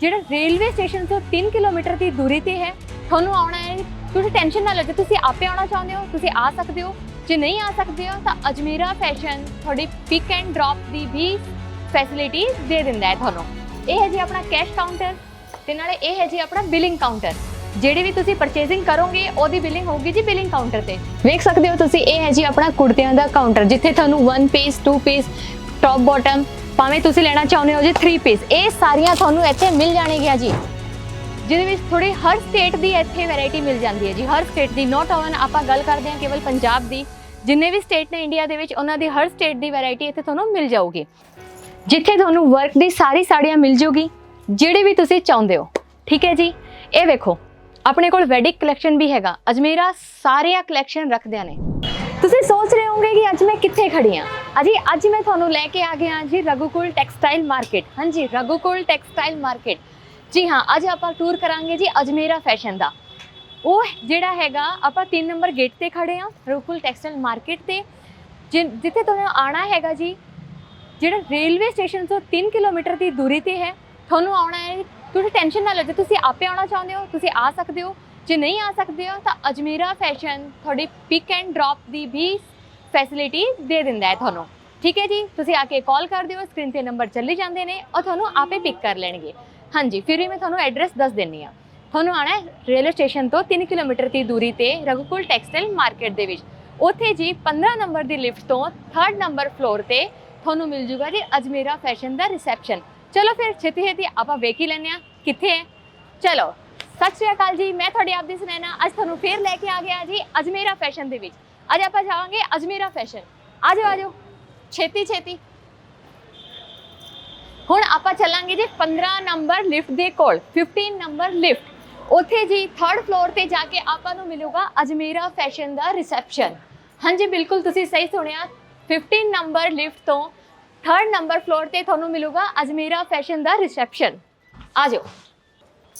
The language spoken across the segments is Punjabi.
ਜਿਹੜਾ ਰੇਲਵੇ ਸਟੇਸ਼ਨ ਤੋਂ 3 ਕਿਲੋਮੀਟਰ ਦੀ ਦੂਰੀ ਤੇ ਹੈ, ਤੁਹਾਨੂੰ ਆਉਣਾ ਹੈ, ਤੁਸੀਂ ਟੈਨਸ਼ਨ ਨਾ ਲਓ ਜੇ ਤੁਸੀਂ ਆਪੇ ਆਉਣਾ ਚਾਹੁੰਦੇ ਹੋ, ਤੁਸੀਂ ਆ ਸਕਦੇ ਹੋ। ਜੇ ਨਹੀਂ ਆ ਸਕਦੇ ਹੋ, ਤਾਂ ਅਜਮੇਰਾ ਫੈਸ਼ਨ ਤੁਹਾਡੀ ਪਿਕ ਐਂਡ ਡ੍ਰੌਪ ਦੀ ਵੀ ਫੈਸਿਲਿਟੀਜ਼ ਦੇ ਦਿੰਦਾ ਹੈ ਤੁਹਾਨੂੰ। ਇਹ ਹੈ ਜੀ ਆਪਣਾ ਕੈਸ਼ ਕਾਊਂਟਰ ਤੇ ਨਾਲੇ ਇਹ ਹੈ ਜੀ ਆਪਣਾ ਬਿਲਿੰਗ ਕਾਊਂਟਰ ਜਿਹੜੀ ਵੀ ਤੁਸੀਂ ਪਰਚੇਸਿੰਗ ਕਰੋਗੇ, ਉਹਦੀ ਬਿਲਿੰਗ ਹੋਊਗੀ ਜੀ ਬਿਲਿੰਗ ਕਾਊਂਟਰ ਤੇ। ਵੇਖ ਸਕਦੇ ਹੋ ਤੁਸੀਂ, ਇਹ ਹੈ ਜੀ ਆਪਣਾ ਕੁੜਤਿਆਂ ਦਾ ਕਾਊਂਟਰ ਜਿੱਥੇ ਤੁਹਾਨੂੰ 1 ਪੀਸ 2 ਪੀਸ ਟੌਪ ਬਾਟਮ ਭਾਵੇਂ ਤੁਸੀਂ ਲੈਣਾ ਚਾਹੁੰਦੇ ਹੋ ਜੀ 3 ਪੀਸ ਇਹ ਸਾਰੀਆਂ ਤੁਹਾਨੂੰ ਇੱਥੇ ਮਿਲ ਜਾਣਗੀਆਂ ਜੀ। ਜਿਹਦੇ ਵਿੱਚ ਥੋੜੀ ਹਰ ਸਟੇਟ ਦੀ ਇੱਥੇ ਵੈਰਾਈਟੀ ਮਿਲ ਜਾਂਦੀ ਹੈ ਜੀ। ਹਰ ਸਟੇਟ ਦੀ ਨੋਟ ਓਵਨ ਆਪਾਂ ਗੱਲ ਕਰਦੇ ਹਾਂ ਕੇਵਲ ਪੰਜਾਬ ਦੀ। ਜਿੰਨੇ ਵੀ ਸਟੇਟ ਨੇ ਇੰਡੀਆ ਦੇ ਵਿੱਚ, ਉਹਨਾਂ ਦੀ ਹਰ ਸਟੇਟ ਦੀ ਵੈਰਾਈਟੀ ਇੱਥੇ ਤੁਹਾਨੂੰ ਮਿਲ ਜਾਊਗੀ। ਜਿੱਥੇ ਤੁਹਾਨੂੰ ਵਰਕ ਦੀ ਸਾਰੀ ਸਾੜੀਆਂ ਮਿਲ ਜੂਗੀ, ਜਿਹੜੀ ਵੀ ਤੁਸੀਂ ਚਾਹੁੰਦੇ ਹੋ। ਠੀਕ ਹੈ ਜੀ? ਇਹ ਵੇਖੋ, ਆਪਣੇ ਕੋਲ ਵੈਡਿਕ ਕਲੈਕਸ਼ਨ ਵੀ ਹੈਗਾ। ਅਜਮੇਰਾ ਸਾਰੀਆਂ ਕਲੈਕਸ਼ਨ ਰੱਖਦਿਆਂ ਨੇ। ਤੁਸੀਂ ਸੋਚ ਰਹੇ ਹੋਗੇ ਕਿ ਅੱਜ ਮੈਂ ਕਿੱਥੇ ਖੜੀ ਹਾਂ ਅਜੀ, ਅੱਜ ਮੈਂ ਤੁਹਾਨੂੰ ਲੈ ਕੇ ਆ ਗਿਆ ਜੀ ਰਘੂਕੁਲ ਟੈਕਸਟਾਈਲ ਮਾਰਕੀਟ। ਹਾਂਜੀ, ਰਘੂਕੁਲ ਟੈਕਸਟਾਈਲ ਮਾਰਕੀਟ। ਜੀ ਹਾਂ, ਅੱਜ ਆਪਾਂ ਟੂਰ ਕਰਾਂਗੇ ਜੀ ਅਜਮੇਰਾ ਫੈਸ਼ਨ ਦਾ। ਉਹ ਜਿਹੜਾ ਹੈਗਾ, ਆਪਾਂ 3 ਨੰਬਰ ਗੇਟ ਤੇ ਖੜੇ ਹਾਂ ਰਘੂਕੁਲ ਟੈਕਸਟਾਈਲ ਮਾਰਕੀਟ ਤੇ। ਜਿ- ਜਿੱਥੇ ਤੁਹਾਨੂੰ ਆਣਾ ਹੈਗਾ ਜੀ, ਜਿਹੜਾ ਰੇਲਵੇ ਸਟੇਸ਼ਨ ਤੋਂ 3 ਕਿਲੋਮੀਟਰ ਦੀ ਦੂਰੀ ਤੇ ਹੈ। ਤੁਹਾਨੂੰ ਆਉਣਾ ਹੈ, ਤੁਸੀਂ ਟੈਨਸ਼ਨ ਨਾ ਲਓ ਜੇ ਤੁਸੀਂ ਆਪੇ ਆਉਣਾ ਚਾਹੁੰਦੇ ਹੋ, ਤੁਸੀਂ ਆ ਸਕਦੇ ਹੋ। ਜੇ ਨਹੀਂ ਆ ਸਕਦੇ ਹੋ, ਤਾਂ ਅਜਮੇਰਾ ਫੈਸ਼ਨ ਤੁਹਾਡੀ ਪਿਕ ਐਂਡ ਡ੍ਰੌਪ ਦੀ ਵੀ ਫੈਸਿਲਿਟੀ ਦੇ ਦਿੰਦਾ ਹੈ ਤੁਹਾਨੂੰ। ਠੀਕ ਹੈ ਜੀ? ਤੁਸੀਂ ਆ ਕੇ ਕਾਲ ਕਰ ਦਿਓ ਸਕਰੀਨ ਤੇ ਨੰਬਰ ਚੱਲੇ ਜਾਂਦੇ ਨੇ ਔਰ ਤੁਹਾਨੂੰ ਆਪੇ ਪਿਕ ਕਰ ਲੈਣਗੇ। ਹਾਂਜੀ, ਫਿਰ ਵੀ ਮੈਂ ਤੁਹਾਨੂੰ ਐਡਰੈਸ ਦੱਸ ਦਿੰਨੀ ਆ ਤੁਹਾਨੂੰ ਆਣਾ ਹੈ ਰੇਲਵੇ ਸਟੇਸ਼ਨ ਤੋਂ 3 ਕਿਲੋਮੀਟਰ ਦੀ ਦੂਰੀ ਤੇ ਰਘੂਕੁਲ ਟੈਕਸਟਾਈਲ ਮਾਰਕੀਟ ਦੇ ਵਿੱਚ। ਉੱਥੇ ਜੀ 15 ਨੰਬਰ ਦੀ ਲਿਫਟ ਤੋਂ 3rd ਨੰਬਰ ਫਲੋਰ ਤੇ ਤੁਹਾਨੂੰ ਮਿਲ ਜੂਗਾ ਜੀ ਅਜਮੇਰਾ ਫੈਸ਼ਨ ਦਾ ਰਿਸੈਪਸ਼ਨ ਚਲੋ ਫਿਰ ਛੇਤੀ ਛੇਤੀ ਆਪਾਂ ਵੇਖ ਹੀ ਲੈਂਦੇ ਆ ਕਿੱਥੇ ਹੈ। ਚਲੋ। ਸਤਿ ਸ਼੍ਰੀ ਅਕਾਲ ਜੀ, ਮੈਂ ਤੁਹਾਡੀ ਆਪਦੀ ਸੁਨੈਨਾ ਅੱਜ ਤੁਹਾਨੂੰ ਫੇਰ ਲੈ ਕੇ ਆ ਗਿਆ ਜੀ ਅਜਮੇਰਾ ਫੈਸ਼ਨ ਦੇ ਵਿੱਚ। ਅੱਜ ਆਪਾਂ ਜਾਵਾਂਗੇ ਅਜਮੇਰਾ ਫੈਸ਼ਨ। ਆਜੋ ਆਜੋ। ਛੇਤੀ ਛੇਤੀ। ਹੁਣ ਆਪਾਂ ਚੱਲਾਂਗੇ ਜੀ 15 ਨੰਬਰ ਲਿਫਟ ਦੇ ਕੋਲ 15 ਨੰਬਰ ਲਿਫਟ। ਉੱਥੇ ਜੀ 3rd ਫਲੋਰ ਤੇ ਜਾ ਕੇ ਆਪਾਂ ਨੂੰ ਮਿਲੂਗਾ ਅਜਮੇਰਾ ਫੈਸ਼ਨ ਦਾ ਰਿਸੈਪਸ਼ਨ ਹਾਂਜੀ, ਬਿਲਕੁਲ ਤੁਸੀਂ ਸਹੀ ਸੁਣਿਆ। 15 ਨੰਬਰ ਲਿਫਟ ਤੋਂ 3rd ਨੰਬਰ ਫਲੋਰ ਤੇ ਤੁਹਾਨੂੰ ਮਿਲੂਗਾ ਅਜਮੇਰਾ ਫੈਸ਼ਨ ਦਾ ਰਿਸੈਪਸ਼ਨ ਆਜੋ।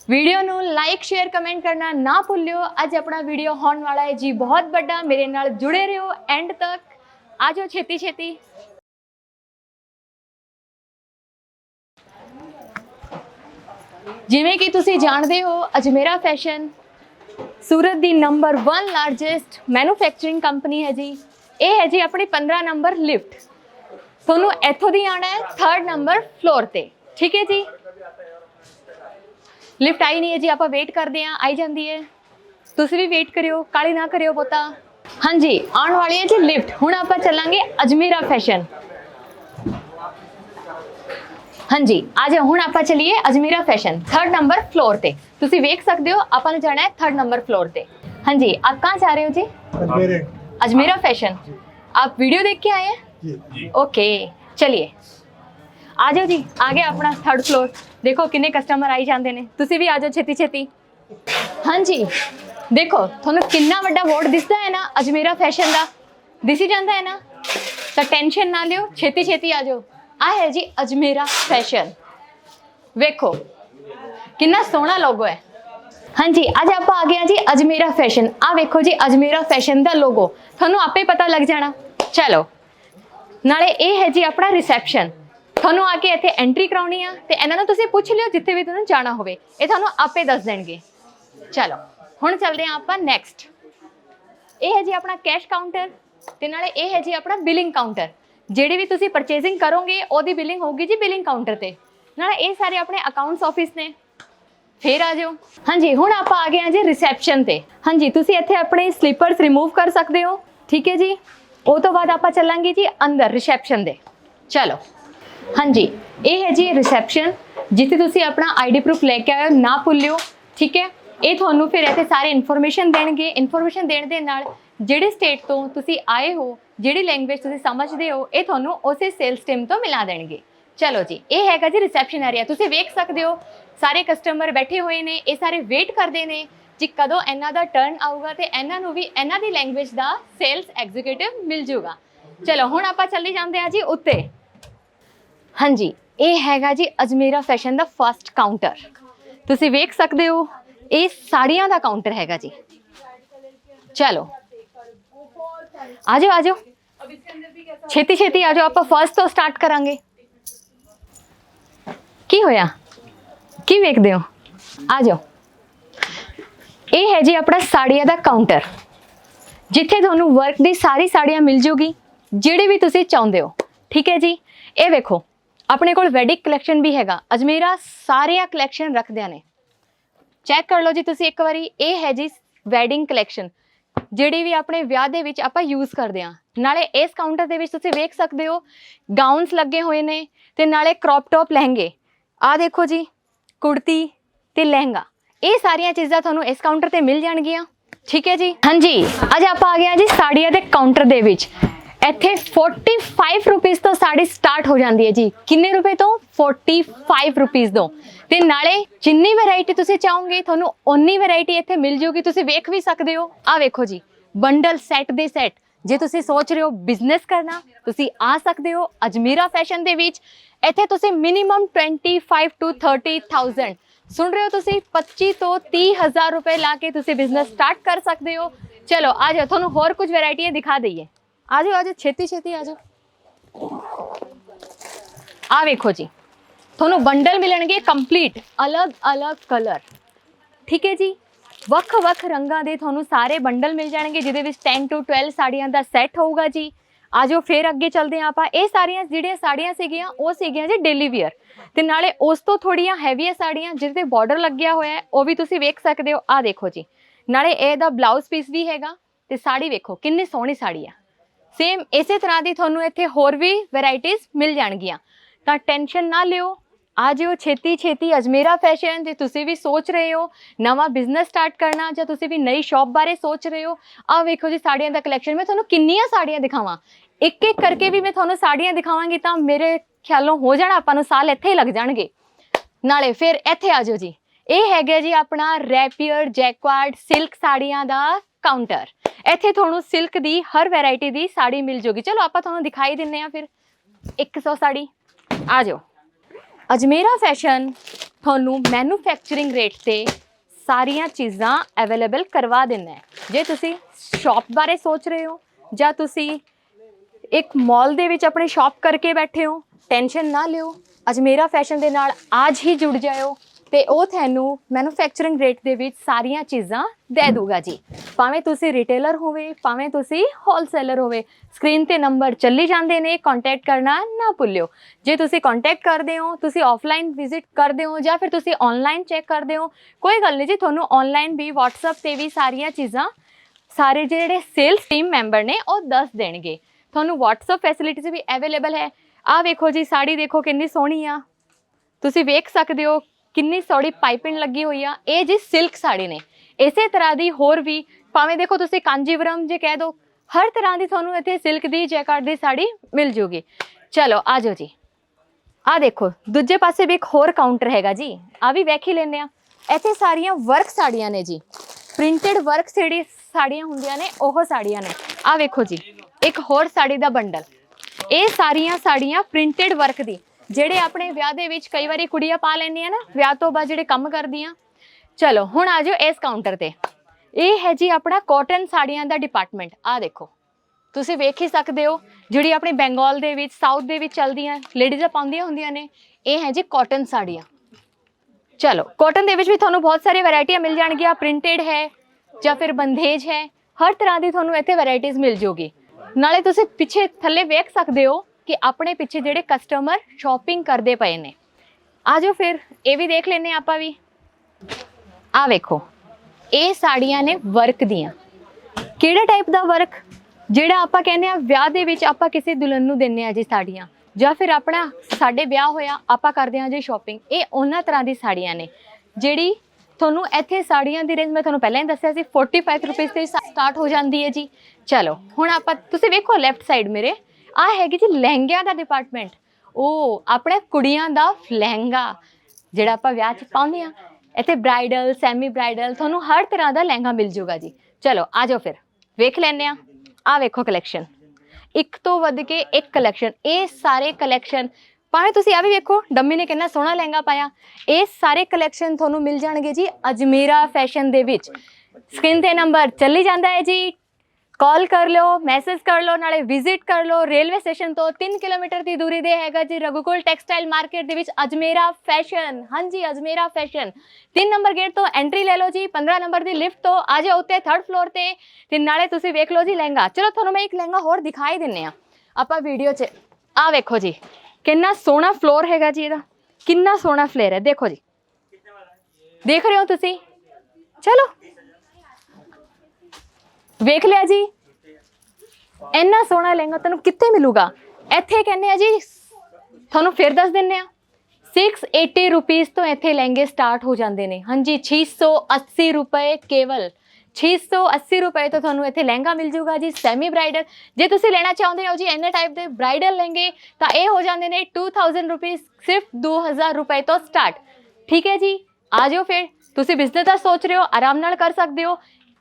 ਵੀਡੀਓ ਨੂੰ ਲਾਈਕ ਸ਼ੇਅਰ ਕਮੈਂਟ ਕਰਨਾ ਨਾ ਭੁੱਲਿਓ। ਅੱਜ ਆਪਣਾ ਵੀਡੀਓ ਹੋਣ ਵਾਲਾ ਹੈ ਜੀ ਬਹੁਤ ਵੱਡਾ। ਮੇਰੇ ਨਾਲ ਜੁੜੇ ਰਹੋ ਐਂਡ ਤੱਕ। ਆਜੋ ਛੇਤੀ ਛੇਤੀ। ਜਿਵੇਂ ਕਿ ਤੁਸੀਂ ਜਾਣਦੇ ਹੋ, ਅਜਮੇਰਾ ਫੈਸ਼ਨ ਸੂਰਤ ਦੀ ਨੰਬਰ 1 ਲਾਰਜੈਸਟ ਮੈਨੂਫੈਕਚਰਿੰਗ ਕੰਪਨੀ ਹੈ ਜੀ। ਇਹ ਹੈ ਜੀ ਆਪਣੀ 15 ਨੰਬਰ ਲਿਫਟ ਤੁਹਾਨੂੰ ਇੱਥੋਂ ਦੀ ਆਣਾ ਹੈ 3rd ਨੰਬਰ ਫਲੋਰ ਤੇ। ਠੀਕ ਹੈ ਜੀ? ਲਿਫਟ ਆਈ ਨਹੀਂ ਹੈ ਜੀ ਆਪਾਂ ਵੇਟ ਕਰਦੇ ਆਂ ਆਈ ਜਾਂਦੀ ਹੈ। ਤੁਸੀਂ ਵੀ ਵੇਟ ਕਰਿਓ ਕਾਲੀ ਨਾ ਕਰਿਓ ਪੋਤਾ। ਹਾਂਜੀ ਆਉਣ ਵਾਲੀ ਹੈ ਜੀ ਲਿਫਟ। ਹੁਣ ਆਪਾਂ ਚੱਲਾਂਗੇ ਅਜਮੇਰਾ ਫੈਸ਼ਨ ਹਾਂਜੀ ਅੱਜ ਹੁਣ ਆਪਾਂ ਚੱਲੀਏ ਅਜਮੇਰਾ ਫੈਸ਼ਨ 3rd ਨੰਬਰ ਫਲੋਰ ਤੇ। ਤੁਸੀਂ ਵੇਖ ਸਕਦੇ ਹੋ ਆਪਾਂ ਨੂੰ ਜਾਣਾ ਹੈ 3rd ਨੰਬਰ ਫਲੋਰ ਤੇ। ਹਾਂਜੀ ਆਪ ਕਹਾਂ ਜਾ ਰਹੇ ਹੋ ਜੀ? ਅਜਮੇਰਾ। ਅਜਮੇਰਾ ਫੈਸ਼ਨ आप वीडियो देख के आए हैं जी ओके चलिए ਆ ਜਾਓ ਜੀ ਆ ਗਿਆ ਆਪਣਾ 3rd ਫਲੋਰ ਦੇਖੋ ਕਿੰਨੇ ਕਸਟਮਰ ਆਈ ਜਾਂਦੇ ਨੇ। ਤੁਸੀਂ ਵੀ ਆ ਜਾਓ ਛੇਤੀ ਛੇਤੀ। ਹਾਂਜੀ। ਦੇਖੋ ਤੁਹਾਨੂੰ ਕਿੰਨਾ ਵੱਡਾ ਬੋਰਡ ਦਿਸਦਾ ਹੈ ਨਾ ਅਜਮੇਰਾ ਫੈਸ਼ਨ ਦਾ। ਦਿਸੀ ਜਾਂਦਾ ਹੈ ਨਾ? ਤਾਂ ਟੈਨਸ਼ਨ ਨਾ ਲਿਓ ਛੇਤੀ ਛੇਤੀ ਆ ਜਾਓ। ਆ ਹੈ ਜੀ ਅਜਮੇਰਾ ਫੈਸ਼ਨ ਵੇਖੋ ਕਿੰਨਾ ਸੋਹਣਾ ਲੋਗੋ ਹੈ। ਹਾਂਜੀ ਅੱਜ ਆਪਾਂ ਆ ਗਏ ਹਾਂ ਜੀ ਅਜਮੇਰਾ ਫੈਸ਼ਨ ਆ ਵੇਖੋ ਜੀ ਅਜਮੇਰਾ ਫੈਸ਼ਨ ਦਾ ਲੋਗੋ ਤੁਹਾਨੂੰ ਆਪੇ ਪਤਾ ਲੱਗ ਜਾਣਾ। ਚਲੋ। ਨਾਲੇ ਇਹ ਹੈ ਜੀ ਆਪਣਾ ਰਿਸੈਪਸ਼ਨ ਤੁਹਾਨੂੰ ਆ ਕੇ ਇੱਥੇ ਐਂਟਰੀ ਕਰਾਉਣੀ ਆ ਤੇ ਇਹਨਾਂ ਨੂੰ ਤੁਸੀਂ ਪੁੱਛ ਲਿਓ ਜਿੱਥੇ ਵੀ ਤੁਹਾਨੂੰ ਜਾਣਾ ਹੋਵੇ। ਇਹ ਤੁਹਾਨੂੰ ਆਪੇ ਦੱਸ ਦੇਣਗੇ। ਚਲੋ, ਹੁਣ ਚੱਲਦੇ ਹਾਂ ਆਪਾਂ ਨੈਕਸਟ ਇਹ ਹੈ ਜੀ ਆਪਣਾ ਕੈਸ਼ ਕਾਊਂਟਰ ਤੇ ਨਾਲੇ ਇਹ ਹੈ ਜੀ ਆਪਣਾ ਬਿਲਿੰਗ ਕਾਊਂਟਰ ਜਿਹੜੀ ਵੀ ਤੁਸੀਂ ਪਰਚੇਸਿੰਗ ਕਰੋਗੇ, ਉਹਦੀ ਬਿਲਿੰਗ ਹੋਊਗੀ ਜੀ ਬਿਲਿੰਗ ਕਾਊਂਟਰ ਤੇ। ਨਾਲੇ ਇਹ ਸਾਰੇ ਆਪਣੇ ਅਕਾਊਂਟਸ ਆਫਿਸ ਨੇ। ਫੇਰ ਆ ਜਾਓ। ਹਾਂਜੀ, ਹੁਣ ਆਪਾਂ ਆ ਗਏ ਹਾਂ ਜੀ ਰਿਸੈਪਸ਼ਨ ਤੇ। ਹਾਂਜੀ, ਤੁਸੀਂ ਇੱਥੇ ਆਪਣੇ ਸਲੀਪਰਸ ਰਿਮੂਵ ਕਰ ਸਕਦੇ ਹੋ। ਠੀਕ ਹੈ ਜੀ? ਉਹ ਤੋਂ ਬਾਅਦ ਆਪਾਂ ਚੱਲਾਂਗੇ ਜੀ ਅੰਦਰ ਰਿਸੈਪਸ਼ਨ ਦੇ। ਚਲੋ। ਹਾਂਜੀ, ਇਹ ਹੈ ਜੀ ਰਿਸੈਪਸ਼ਨ ਜਿੱਥੇ ਤੁਸੀਂ ਆਪਣਾ ਆਈਡੀ ਪ੍ਰੂਫ ਲੈ ਕੇ ਆਇਓ, ਨਾ ਭੁੱਲਿਓ, ਠੀਕ ਹੈ? ਇਹ ਤੁਹਾਨੂੰ ਫਿਰ ਇੱਥੇ ਸਾਰੇ ਇਨਫੋਰਮੇਸ਼ਨ ਦੇਣਗੇ। ਇਨਫੋਰਮੇਸ਼ਨ ਦੇਣ ਦੇ ਨਾਲ ਜਿਹੜੇ ਸਟੇਟ ਤੋਂ ਤੁਸੀਂ ਆਏ ਹੋ, ਜਿਹੜੀ ਲੈਂਗੁਏਜ ਤੁਸੀਂ ਸਮਝਦੇ ਹੋ, ਇਹ ਤੁਹਾਨੂੰ ਉਸੇ ਸੇਲਸ ਟੀਮ ਤੋਂ ਮਿਲਾ ਦੇਣਗੇ। ਚਲੋ ਜੀ, ਇਹ ਹੈਗਾ ਜੀ ਰਿਸੈਪਸ਼ਨ ਏਰੀਆ ਤੁਸੀਂ ਵੇਖ ਸਕਦੇ ਹੋ, ਸਾਰੇ ਕਸਟਮਰ ਬੈਠੇ ਹੋਏ ਨੇ, ਇਹ ਸਾਰੇ ਵੇਟ ਕਰਦੇ ਨੇ ਜੀ ਕਦੋਂ ਇਹਨਾਂ ਦਾ ਟਰਨ ਆਊਗਾ ਤੇ ਇਹਨਾਂ ਨੂੰ ਵੀ ਇਹਨਾਂ ਦੀ ਲੈਂਗੁਏਜ ਦਾ ਸੇਲਸ ਐਗਜ਼ੀਕਿਊਟਿਵ ਮਿਲ ਜਾਊਗਾ ਚਲੋ, ਹੁਣ ਆਪਾਂ ਚੱਲੀ ਜਾਂਦੇ ਹਾਂ ਜੀ ਉੱਤੇ। ਹਾਂਜੀ, ਇਹ ਹੈਗਾ ਜੀ ਅਜਮੇਰਾ ਫੈਸ਼ਨ ਦਾ ਫਸਟ ਕਾਊਂਟਰ ਤੁਸੀਂ ਵੇਖ ਸਕਦੇ ਹੋ, ਇਹ ਸਾੜੀਆਂ ਦਾ ਕਾਊਂਟਰ ਹੈਗਾ ਜੀ। ਚਲੋ। ਆਜੋ ਆਜੋ। ਛੇਤੀ ਛੇਤੀ ਆਜੋ, ਆਪਾਂ ਫਸਟ ਤੋਂ ਸਟਾਰਟ ਕਰਾਂਗੇ। ਕੀ ਹੋਇਆ? ਕੀ ਵੇਖਦੇ ਹੋ? ਆ ਜਾਓ ਇਹ ਹੈ ਜੀ ਆਪਣਾ ਸਾੜੀਆਂ ਦਾ ਕਾਊਂਟਰ ਜਿੱਥੇ ਤੁਹਾਨੂੰ ਵਰਕ ਦੀ ਸਾਰੀ ਸਾੜੀਆਂ ਮਿਲ ਜੂਗੀ, ਜਿਹੜੇ ਵੀ ਤੁਸੀਂ ਚਾਹੁੰਦੇ ਹੋ। ਠੀਕ ਹੈ ਜੀ? ਇਹ ਵੇਖੋ। ਆਪਣੇ ਕੋਲ ਵੈਡਿਕ ਕਲੈਕਸ਼ਨ ਵੀ ਹੈਗਾ। ਅਜਮੇਰਾ ਸਾਰੀਆਂ ਕਲੈਕਸ਼ਨ ਰੱਖਦਿਆਂ ਨੇ। ਚੈੱਕ ਕਰ ਲਓ ਜੀ ਤੁਸੀਂ ਇੱਕ ਵਾਰੀ। ਇਹ ਹੈ ਜੀ ਵੈਡਿੰਗ ਕਲੈਕਸ਼ਨ ਜਿਹੜੀ ਵੀ ਆਪਣੇ ਵਿਆਹ ਦੇ ਵਿੱਚ ਆਪਾਂ ਯੂਜ਼ ਕਰਦੇ ਹਾਂ। ਨਾਲੇ ਇਸ ਕਾਊਂਟਰ ਦੇ ਵਿੱਚ ਤੁਸੀਂ ਵੇਖ ਸਕਦੇ ਹੋ ਗਾਊਨਸ ਲੱਗੇ ਹੋਏ ਨੇ ਤੇ ਨਾਲੇ ਕ੍ਰੌਪ ਟੌਪ ਲਹਿੰਗੇ। ਆ ਦੇਖੋ ਜੀ, ਕੁੜਤੀ ਤੇ ਲਹਿੰਗਾ। ਇਹ ਸਾਰੀਆਂ ਚੀਜ਼ਾਂ ਤੁਹਾਨੂੰ ਇਸ ਕਾਊਂਟਰ ਤੇ ਮਿਲ ਜਾਣਗੀਆਂ। ਠੀਕ ਹੈ ਜੀ? ਹਾਂਜੀ, ਅੱਜ ਆਪਾਂ ਆ ਗਏ ਹਾਂ ਜੀ ਸਾੜੀਆਂ ਦੇ ਕਾਊਂਟਰ ਦੇ ਵਿੱਚ। ਇੱਥੇ 45 ਰੁਪਏ ਤੋਂ ਸਾੜੀ ਸਟਾਰਟ ਹੋ ਜਾਂਦੀ ਹੈ ਜੀ। ਕਿੰਨੇ ਰੁਪਏ ਤੋਂ? 45 ਰੁਪਏ ਤੋਂ। ਤੇ ਨਾਲੇ ਜਿੰਨੀ ਵੈਰਾਈਟੀ ਤੁਸੀਂ ਚਾਹੋਗੇ, ਤੁਹਾਨੂੰ ਓਨੀ ਵੈਰਾਈਟੀ ਇੱਥੇ ਮਿਲ ਜੂਗੀ। ਤੁਸੀਂ ਵੇਖ ਵੀ ਸਕਦੇ ਹੋ। ਆ ਵੇਖੋ ਜੀ ਬੰਡਲ ਸੈੱਟ ਦੇ ਸੈੱਟ ਜੇ ਤੁਸੀਂ ਸੋਚ ਰਹੇ ਹੋ ਬਿਜ਼ਨਸ ਕਰਨਾ, ਤੁਸੀਂ ਆ ਸਕਦੇ ਹੋ ਅਜਮੀਰਾ ਫੈਸ਼ਨ ਦੇ ਵਿੱਚ। ਇੱਥੇ ਤੁਸੀਂ ਮਿਨੀਮਮ 25 ਟੂ 30000 ਸੁਣ ਰਹੇ ਹੋ ਤੁਸੀਂ? 25 ਤੋਂ 30000 ਰੁਪਏ ਲਾ ਕੇ ਤੁਸੀਂ ਬਿਜ਼ਨਸ ਸਟਾਰਟ ਕਰ ਸਕਦੇ ਹੋ। ਚਲੋ, ਆ ਜਾਓ, ਤੁਹਾਨੂੰ ਹੋਰ ਕੁਝ ਵੈਰਾਈਟੀਆਂ ਦਿਖਾ ਦਈਏ। ਆ ਜਾਓ ਆ ਜਾਓ ਛੇਤੀ ਛੇਤੀ ਆ ਜਾਓ ਆ ਵੇਖੋ ਜੀ ਤੁਹਾਨੂੰ ਬੰਡਲ ਮਿਲਣਗੇ ਕੰਪਲੀਟ ਅਲੱਗ-ਅਲੱਗ ਕਲਰ ਠੀਕ ਹੈ ਜੀ ਵੱਖ-ਵੱਖ ਰੰਗਾਂ ਦੇ ਤੁਹਾਨੂੰ ਸਾਰੇ ਬੰਡਲ ਮਿਲ ਜਾਣਗੇ ਜਿਹਦੇ ਵਿੱਚ 10 ਤੋਂ 12 ਸਾੜੀਆਂ ਦਾ ਸੈੱਟ ਹੋਊਗਾ ਜੀ ਆਜੋ ਫੇਰ ਅੱਗੇ ਚੱਲਦੇ ਹਾਂ ਆਪਾਂ ਇਹ ਸਾਰੀਆਂ ਜਿਹੜੀਆਂ ਸਾੜੀਆਂ ਸੀਗੀਆਂ ਉਹ ਸੀਗੀਆਂ ਜੀ ਡੇਲੀ ਵੇਅਰ ਤੇ ਨਾਲੇ ਉਸ ਤੋਂ ਥੋੜੀਆਂ ਹੈਵੀਆਂ ਸਾੜੀਆਂ ਜਿਹਦੇ ਤੇ ਬਾਰਡਰ ਲੱਗਿਆ ਹੋਇਆ ਹੈ ਉਹ ਵੀ ਤੁਸੀਂ ਵੇਖ ਸਕਦੇ ਹੋ ਆ ਦੇਖੋ ਜੀ ਨਾਲੇ ਇਹਦਾ ਬਲਾਊਜ਼ ਪੀਸ ਵੀ ਹੈਗਾ ਤੇ ਸਾੜੀ ਵੇਖੋ ਕਿੰਨੀ ਸੋਹਣੀ ਸਾੜੀ ਆ ਸੇਮ ਇਸੇ ਤਰ੍ਹਾਂ ਦੀ ਤੁਹਾਨੂੰ ਇੱਥੇ ਹੋਰ ਵੀ ਵੈਰਾਈਟੀਆਂ ਮਿਲ ਜਾਣਗੀਆਂ। ਤਾਂ ਟੈਨਸ਼ਨ ਨਾ ਲਿਓ। ਆ ਜਿਓ ਛੇਤੀ ਛੇਤੀ ਅਜਮੇਰਾ ਫੈਸ਼ਨ ਜੇ ਤੁਸੀਂ ਵੀ ਸੋਚ ਰਹੇ ਹੋ ਨਵਾਂ ਬਿਜ਼ਨਸ ਸਟਾਰਟ ਕਰਨਾ ਜਾਂ ਤੁਸੀਂ ਵੀ ਨਈ ਸ਼ਾਪ ਬਾਰੇ ਸੋਚ ਰਹੇ ਹੋ ਆ ਵੇਖੋ ਜੀ ਸਾੜੀਆਂ ਦਾ ਕਲੈਕਸ਼ਨ ਮੈਂ ਤੁਹਾਨੂੰ ਕਿੰਨੀਆਂ ਸਾੜੀਆਂ ਦਿਖਾਵਾਂ। ਇੱਕ ਇੱਕ ਕਰਕੇ ਵੀ ਮੈਂ ਤੁਹਾਨੂੰ ਸਾੜੀਆਂ ਦਿਖਾਵਾਂਗੀ ਤਾਂ ਮੇਰੇ ਖਿਆਲੋਂ ਹੋ ਜਾਣਾ, ਆਪਾਂ ਨੂੰ ਸਾਲ ਇੱਥੇ ਹੀ ਲੱਗ ਜਾਣਗੇ। ਨਾਲੇ ਫਿਰ ਇੱਥੇ ਆ ਜਾਓ ਜੀ। ਇਹ ਹੈਗਾ ਜੀ ਆਪਣਾ ਰੈਪੀਅਰ ਜੈਕਵਾਰਡ ਸਿਲਕ ਸਾੜੀਆਂ ਦਾ ਕਾਊਂਟਰ ਇੱਥੇ ਤੁਹਾਨੂੰ ਸਿਲਕ ਦੀ, ਹਰ ਵੈਰਾਈਟੀ ਦੀ ਸਾੜੀ ਮਿਲ ਜੂਗੀ। ਚਲੋ, ਆਪਾਂ ਤੁਹਾਨੂੰ ਦਿਖਾਈ ਦਿੰਨੇ ਆ ਫਿਰ। 100 ਸਾੜੀ। ਆ ਜਾਓ। ਅਜਮੇਰਾ ਫੈਸ਼ਨ ਤੁਹਾਨੂੰ ਮੈਨੂਫੈਕਚਰਿੰਗ ਰੇਟ ਤੇ ਸਾਰੀਆਂ ਚੀਜ਼ਾਂ ਅਵੇਲੇਬਲ ਕਰਵਾ ਦਿੰਦਾ ਹੈ। ਜੇ ਤੁਸੀਂ ਸ਼ਾਪ ਬਾਰੇ ਸੋਚ ਰਹੇ ਹੋ, ਜਾਂ ਤੁਸੀਂ ਇੱਕ ਮਾਲ ਦੇ ਵਿੱਚ ਆਪਣੀ ਸ਼ਾਪ ਕਰਕੇ ਬੈਠੇ ਹੋ ਟੈਨਸ਼ਨ ਨਾ ਲਿਓ। ਅਜਮੇਰਾ ਫੈਸ਼ਨ ਦੇ ਨਾਲ ਅੱਜ ਹੀ ਜੁੜ ਜਾਇਓ। ਤੇ ਉਹ ਤੁਹਾਨੂੰ ਮੈਨੂਫੈਕਚਰਿੰਗ ਰੇਟ ਦੇ ਵਿੱਚ ਸਾਰੀਆਂ ਚੀਜ਼ਾਂ ਦੇ ਦੂਗਾ ਜੀ। ਭਾਵੇਂ ਤੁਸੀਂ ਰਿਟੇਲਰ ਹੋਵੇ, ਭਾਵੇਂ ਤੁਸੀਂ ਹੋਲਸੇਲਰ ਹੋਵੇ ਸਕਰੀਨ ਤੇ ਨੰਬਰ ਚੱਲੀ ਜਾਂਦੇ ਨੇ ਕੰਟੈਕਟ ਕਰਨਾ ਨਾ ਭੁੱਲਿਓ। ਜੇ ਤੁਸੀਂ ਕੰਟੈਕਟ ਕਰਦੇ ਹੋ, ਤੁਸੀਂ ਆਫਲਾਈਨ ਵਿਜ਼ਿਟ ਕਰਦੇ ਹੋ ਜਾਂ ਫਿਰ ਤੁਸੀਂ ਆਨਲਾਈਨ ਚੈੱਕ ਕਰਦੇ ਹੋ, ਕੋਈ ਗੱਲ ਨਹੀਂ ਜੀ, ਤੁਹਾਨੂੰ ਆਨਲਾਈਨ ਵੀ WhatsApp ਤੇ ਵੀ ਸਾਰੀਆਂ ਚੀਜ਼ਾਂ, ਸਾਰੇ ਜਿਹੜੇ ਸੇਲਸ ਟੀਮ ਮੈਂਬਰ ਨੇ, ਉਹ ਦੱਸ ਦੇਣਗੇ। ਤੁਹਾਨੂੰ WhatsApp ਫੈਸਿਲਿਟੀਜ਼ ਵੀ ਅਵੇਲੇਬਲ ਹੈ। ਆਹ ਵੇਖੋ ਜੀ, ਸਾੜੀ ਦੇਖੋ ਕਿੰਨੀ ਸੋਹਣੀ ਆ। ਤੁਸੀਂ ਵੇਖ ਸਕਦੇ ਹੋ ਕਿੰਨੀ ਸੋਹਣੀ ਪਾਈਪਿੰਗ ਲੱਗੀ ਹੋਈ ਆ, ਇਹ ਜੀ ਸਿਲਕ ਸਾੜੀ ਨੇ। ਇਸੇ ਤਰ੍ਹਾਂ ਦੀ ਹੋਰ ਵੀ, ਭਾਵੇਂ ਦੇਖੋ ਤੁਸੀਂ ਕਾਂਜੀਵਰਮ ਜੇ ਕਹਿ ਦੋ, ਹਰ ਤਰ੍ਹਾਂ ਦੀ ਤੁਹਾਨੂੰ ਇੱਥੇ ਸਿਲਕ ਦੀ ਜੈਕਾਰਡ ਦੀ ਸਾੜੀ ਮਿਲ ਜੂਗੀ। ਚਲੋ, ਆ ਜਾਓ ਜੀ। ਆ ਦੇਖੋ, ਦੂਜੇ ਪਾਸੇ ਵੀ ਇੱਕ ਹੋਰ ਕਾਊਂਟਰ ਹੈਗਾ ਜੀ। ਆ ਵੀ ਵੇਖ ਹੀ ਲੈਂਦੇ ਆ। ਇੱਥੇ ਸਾਰੀਆਂ ਵਰਕ ਸਾੜੀਆਂ ਨੇ ਜੀ। ਪ੍ਰਿੰਟਡ ਵਰਕ ਜਿਹੜੀ ਸਾੜੀਆਂ ਹੁੰਦੀਆਂ ਨੇ, ਉਹ ਸਾੜੀਆਂ ਨੇ। ਆ ਵੇਖੋ ਜੀ, ਇੱਕ ਹੋਰ ਸਾੜੀ ਦਾ ਬੰਡਲ ਇਹ ਸਾਰੀਆਂ ਸਾੜੀਆਂ ਪ੍ਰਿੰਟਡ ਵਰਕ ਦੀ। ਜਿਹੜੇ ਆਪਣੇ ਵਿਆਹ ਦੇ ਵਿੱਚ ਕਈ ਵਾਰੀ ਕੁੜੀਆਂ ਪਾ ਲੈਂਦੀਆਂ ਨਾ, ਵਿਆਹ ਤੋਂ ਬਾਅਦ ਜਿਹੜੇ ਕੰਮ ਕਰਦੀਆਂ। ਚਲੋ, ਹੁਣ ਆ ਜਾਓ ਇਸ ਕਾਊਂਟਰ ਤੇ। ਇਹ ਹੈ ਜੀ ਆਪਣਾ ਕਾਟਨ ਸਾੜੀਆਂ ਦਾ ਡਿਪਾਰਟਮੈਂਟ ਆ ਦੇਖੋ। ਤੁਸੀਂ ਵੇਖ ਹੀ ਸਕਦੇ ਹੋ, ਜਿਹੜੀ ਆਪਣੇ ਬੰਗਾਲ ਦੇ ਵਿੱਚ ਸਾਊਥ ਦੇ ਵਿੱਚ ਚੱਲਦੀਆਂ ਲੇਡੀਜ਼ਾਂ ਪਾਉਂਦੀਆਂ ਹੁੰਦੀਆਂ ਨੇ, ਇਹ ਹੈ ਜੀ ਕਾਟਨ ਸਾੜੀਆਂ। ਚਲੋ ਕਾਟਨ ਦੇ ਵਿੱਚ ਵੀ ਤੁਹਾਨੂੰ ਬਹੁਤ ਸਾਰੀ ਵੈਰਾਈਟੀਆਂ ਮਿਲ ਜਾਣਗੀਆਂ ਪ੍ਰਿੰਟਡ ਹੈ, ਜਾਂ ਫਿਰ ਬੰਦੇਜ ਹੈ, ਹਰ ਤਰ੍ਹਾਂ ਦੀ ਤੁਹਾਨੂੰ ਇੱਥੇ ਵੈਰਾਈਟੀਆਂ ਮਿਲ ਜੂਗੀ। ਨਾਲੇ ਤੁਸੀਂ ਪਿੱਛੇ ਥੱਲੇ ਵੇਖ ਸਕਦੇ ਹੋ ਕਿ ਆਪਣੇ ਪਿੱਛੇ ਜਿਹੜੇ ਕਸਟਮਰ ਸ਼ਾਪਿੰਗ ਕਰਦੇ ਪਏ ਨੇ। ਆ ਜਾਓ ਫਿਰ, ਇਹ ਵੀ ਦੇਖ ਲੈਨੇ ਆਪਾਂ ਵੀ। ਆ ਵੇਖੋ, ਇਹ ਸਾੜੀਆਂ ਨੇ ਵਰਕ ਦੀਆਂ। ਕਿਹੜੇ ਟਾਈਪ ਦਾ ਵਰਕ ਜਿਹੜਾ ਆਪਾਂ ਕਹਿੰਦੇ ਆ ਵਿਆਹ ਦੇ ਵਿੱਚ ਆਪਾਂ ਕਿਸੇ ਦੁਲਹਨ ਨੂੰ ਦਿੰਨੇ ਆ ਜੀ ਸਾੜੀਆਂ, ਜਾਂ ਫਿਰ ਆਪਣਾ ਸਾਡੇ ਵਿਆਹ ਹੋਇਆ, ਆਪਾਂ ਕਰਦੇ ਆ ਜੀ ਸ਼ਾਪਿੰਗ ਇਹ ਉਹਨਾਂ ਤਰ੍ਹਾਂ ਦੀ ਸਾੜੀਆਂ ਨੇ, ਜਿਹੜੀ ਤੁਹਾਨੂੰ ਇੱਥੇ ਸਾੜੀਆਂ ਦੀ ਰੇਂਜ ਮੈਂ ਤੁਹਾਨੂੰ ਪਹਿਲਾਂ ਹੀ ਦੱਸਿਆ ਸੀ 45 ਰੁਪਏ ਤੇ ਸਟਾਰਟ ਹੋ ਜਾਂਦੀ ਹੈ ਜੀ। ਚਲੋ, ਹੁਣ ਆਪਾਂ, ਤੁਸੀਂ ਵੇਖੋ ਲੈਫਟ ਸਾਈਡ ਮੇਰੇ। ਆ ਹੈਗੀ ਜੀ ਲਹਿੰਗਿਆਂ ਦਾ ਡਿਪਾਰਟਮੈਂਟ ਉਹ ਆਪਣੇ ਕੁੜੀਆਂ ਦਾ ਲਹਿੰਗਾ, ਜਿਹੜਾ ਆਪਾਂ ਵਿਆਹ 'ਚ ਪਾਉਂਦੇ ਆ ਇੱਥੇ ਬ੍ਰਾਈਡਲ ਸੈਮੀ ਬ੍ਰਾਈਡਲ ਤੁਹਾਨੂੰ ਹਰ ਤਰ੍ਹਾਂ ਦਾ ਲਹਿੰਗਾ ਮਿਲ ਜਾਊਗਾ ਜੀ। ਚਲੋ, ਆ ਜਾਓ ਫਿਰ। ਵੇਖ ਲੈਨੇ ਆ ਆ ਵੇਖੋ ਕਲੈਕਸ਼ਨ ਇੱਕ ਤੋਂ ਵੱਧ ਕੇ ਇੱਕ ਕਲੈਕਸ਼ਨ ਇਹ ਸਾਰੇ ਕਲੈਕਸ਼ਨ ਭਾਵੇਂ ਤੁਸੀਂ ਆ ਵੀ ਵੇਖੋ, ਡੰਮੀ ਨੇ ਕਿੰਨਾ ਸੋਹਣਾ ਲਹਿੰਗਾ ਪਾਇਆ। ਇਹ ਸਾਰੇ ਕਲੈਕਸ਼ਨ ਤੁਹਾਨੂੰ ਮਿਲ ਜਾਣਗੇ ਜੀ ਅਜਮੇਰਾ ਫੈਸ਼ਨ ਦੇ ਵਿੱਚ। ਸਕਰੀਨ ਤੇ ਨੰਬਰ ਚੱਲੀ ਜਾਂਦਾ ਹੈ ਜੀ। ਕਾਲ ਕਰ ਲਿਓ ਮੈਸੇਜ ਕਰ ਲਓ, ਨਾਲੇ ਵਿਜ਼ਿਟ ਕਰ ਲਓ। ਰੇਲਵੇ ਸਟੇਸ਼ਨ ਤੋਂ 3 ਕਿਲੋਮੀਟਰ ਦੀ ਦੂਰੀ ਦੇ ਹੈਗਾ ਜੀ ਰਘੂਕੁਲ ਟੈਕਸਟਾਈਲ ਮਾਰਕੀਟ ਦੇ ਵਿੱਚ ਅਜਮੇਰਾ ਫੈਸ਼ਨ ਹਾਂਜੀ, ਅਜਮੇਰਾ ਫੈਸ਼ਨ 3 ਨੰਬਰ ਗੇਟ ਤੋਂ ਐਂਟਰੀ ਲੈ ਲਓ ਜੀ 15 ਨੰਬਰ ਦੀ ਲਿਫਟ ਤੋਂ। ਆ ਜਾਓ ਉੱਤੇ 3rd ਫਲੋਰ ਤੇ। ਤੇ ਨਾਲੇ ਤੁਸੀਂ ਵੇਖ ਲਓ ਜੀ ਲਹਿੰਗਾ। ਚਲੋ, ਤੁਹਾਨੂੰ ਮੈਂ ਇੱਕ ਲਹਿੰਗਾ ਹੋਰ ਦਿਖਾਈ ਦਿੰਨੇ ਆ। ਆਪਾਂ ਵੀਡੀਓ 'ਚ, ਆ ਵੇਖੋ ਜੀ। ਕਿੰਨਾ ਸੋਹਣਾ ਫਲੋਰ ਹੈਗਾ ਜੀ ਇਹਦਾ। ਕਿੰਨਾ ਸੋਹਣਾ ਫਲੇਅਰ ਹੈ। ਦੇਖੋ ਜੀ। ਦੇਖ ਰਹੇ ਹੋ ਤੁਸੀਂ? ਚਲੋ। ਵੇਖ ਲਿਆ ਜੀ। ਇੰਨਾ ਸੋਹਣਾ ਲਹਿੰਗਾ ਤੁਹਾਨੂੰ ਕਿੱਥੇ ਮਿਲੂਗਾ? ਇੱਥੇ ਕਹਿੰਦੇ ਆ ਜੀ, ਤੁਹਾਨੂੰ ਫਿਰ ਦੱਸ ਦਿੰਨੇ ਆ। 680 ਰੁਪੀਸ ਤੋਂ ਇੱਥੇ ਲਹਿੰਗੇ ਸਟਾਰਟ ਹੋ ਜਾਂਦੇ ਨੇ। ਹਾਂਜੀ 680 ਰੁਪਏ ਕੇਵਲ। 680 ਰੁਪਏ ਤੋਂ ਤੁਹਾਨੂੰ ਇੱਥੇ ਲਹਿੰਗਾ ਮਿਲ ਜੂਗਾ ਜੀ ਸੈਮੀ ਬ੍ਰਾਈਡਲ ਜੇ ਤੁਸੀਂ ਲੈਣਾ ਚਾਹੁੰਦੇ ਹੋ ਜੀ ਇੰਨੇ ਟਾਈਪ ਦੇ ਬ੍ਰਾਈਡਲ ਲਹਿੰਗੇ, ਤਾਂ ਇਹ ਹੋ ਜਾਂਦੇ ਨੇ 2000 ਰੁਪੀਸ ਸਿਰਫ 2000 ਰੁਪਏ ਤੋਂ ਸਟਾਰਟ ਠੀਕ ਹੈ ਜੀ? ਆ ਜਾਓ ਫਿਰ। ਤੁਸੀਂ ਬਿਜ਼ਨਸ ਦਾ ਸੋਚ ਰਹੇ ਹੋ, ਆਰਾਮ ਨਾਲ ਕਰ ਸਕਦੇ ਹੋ।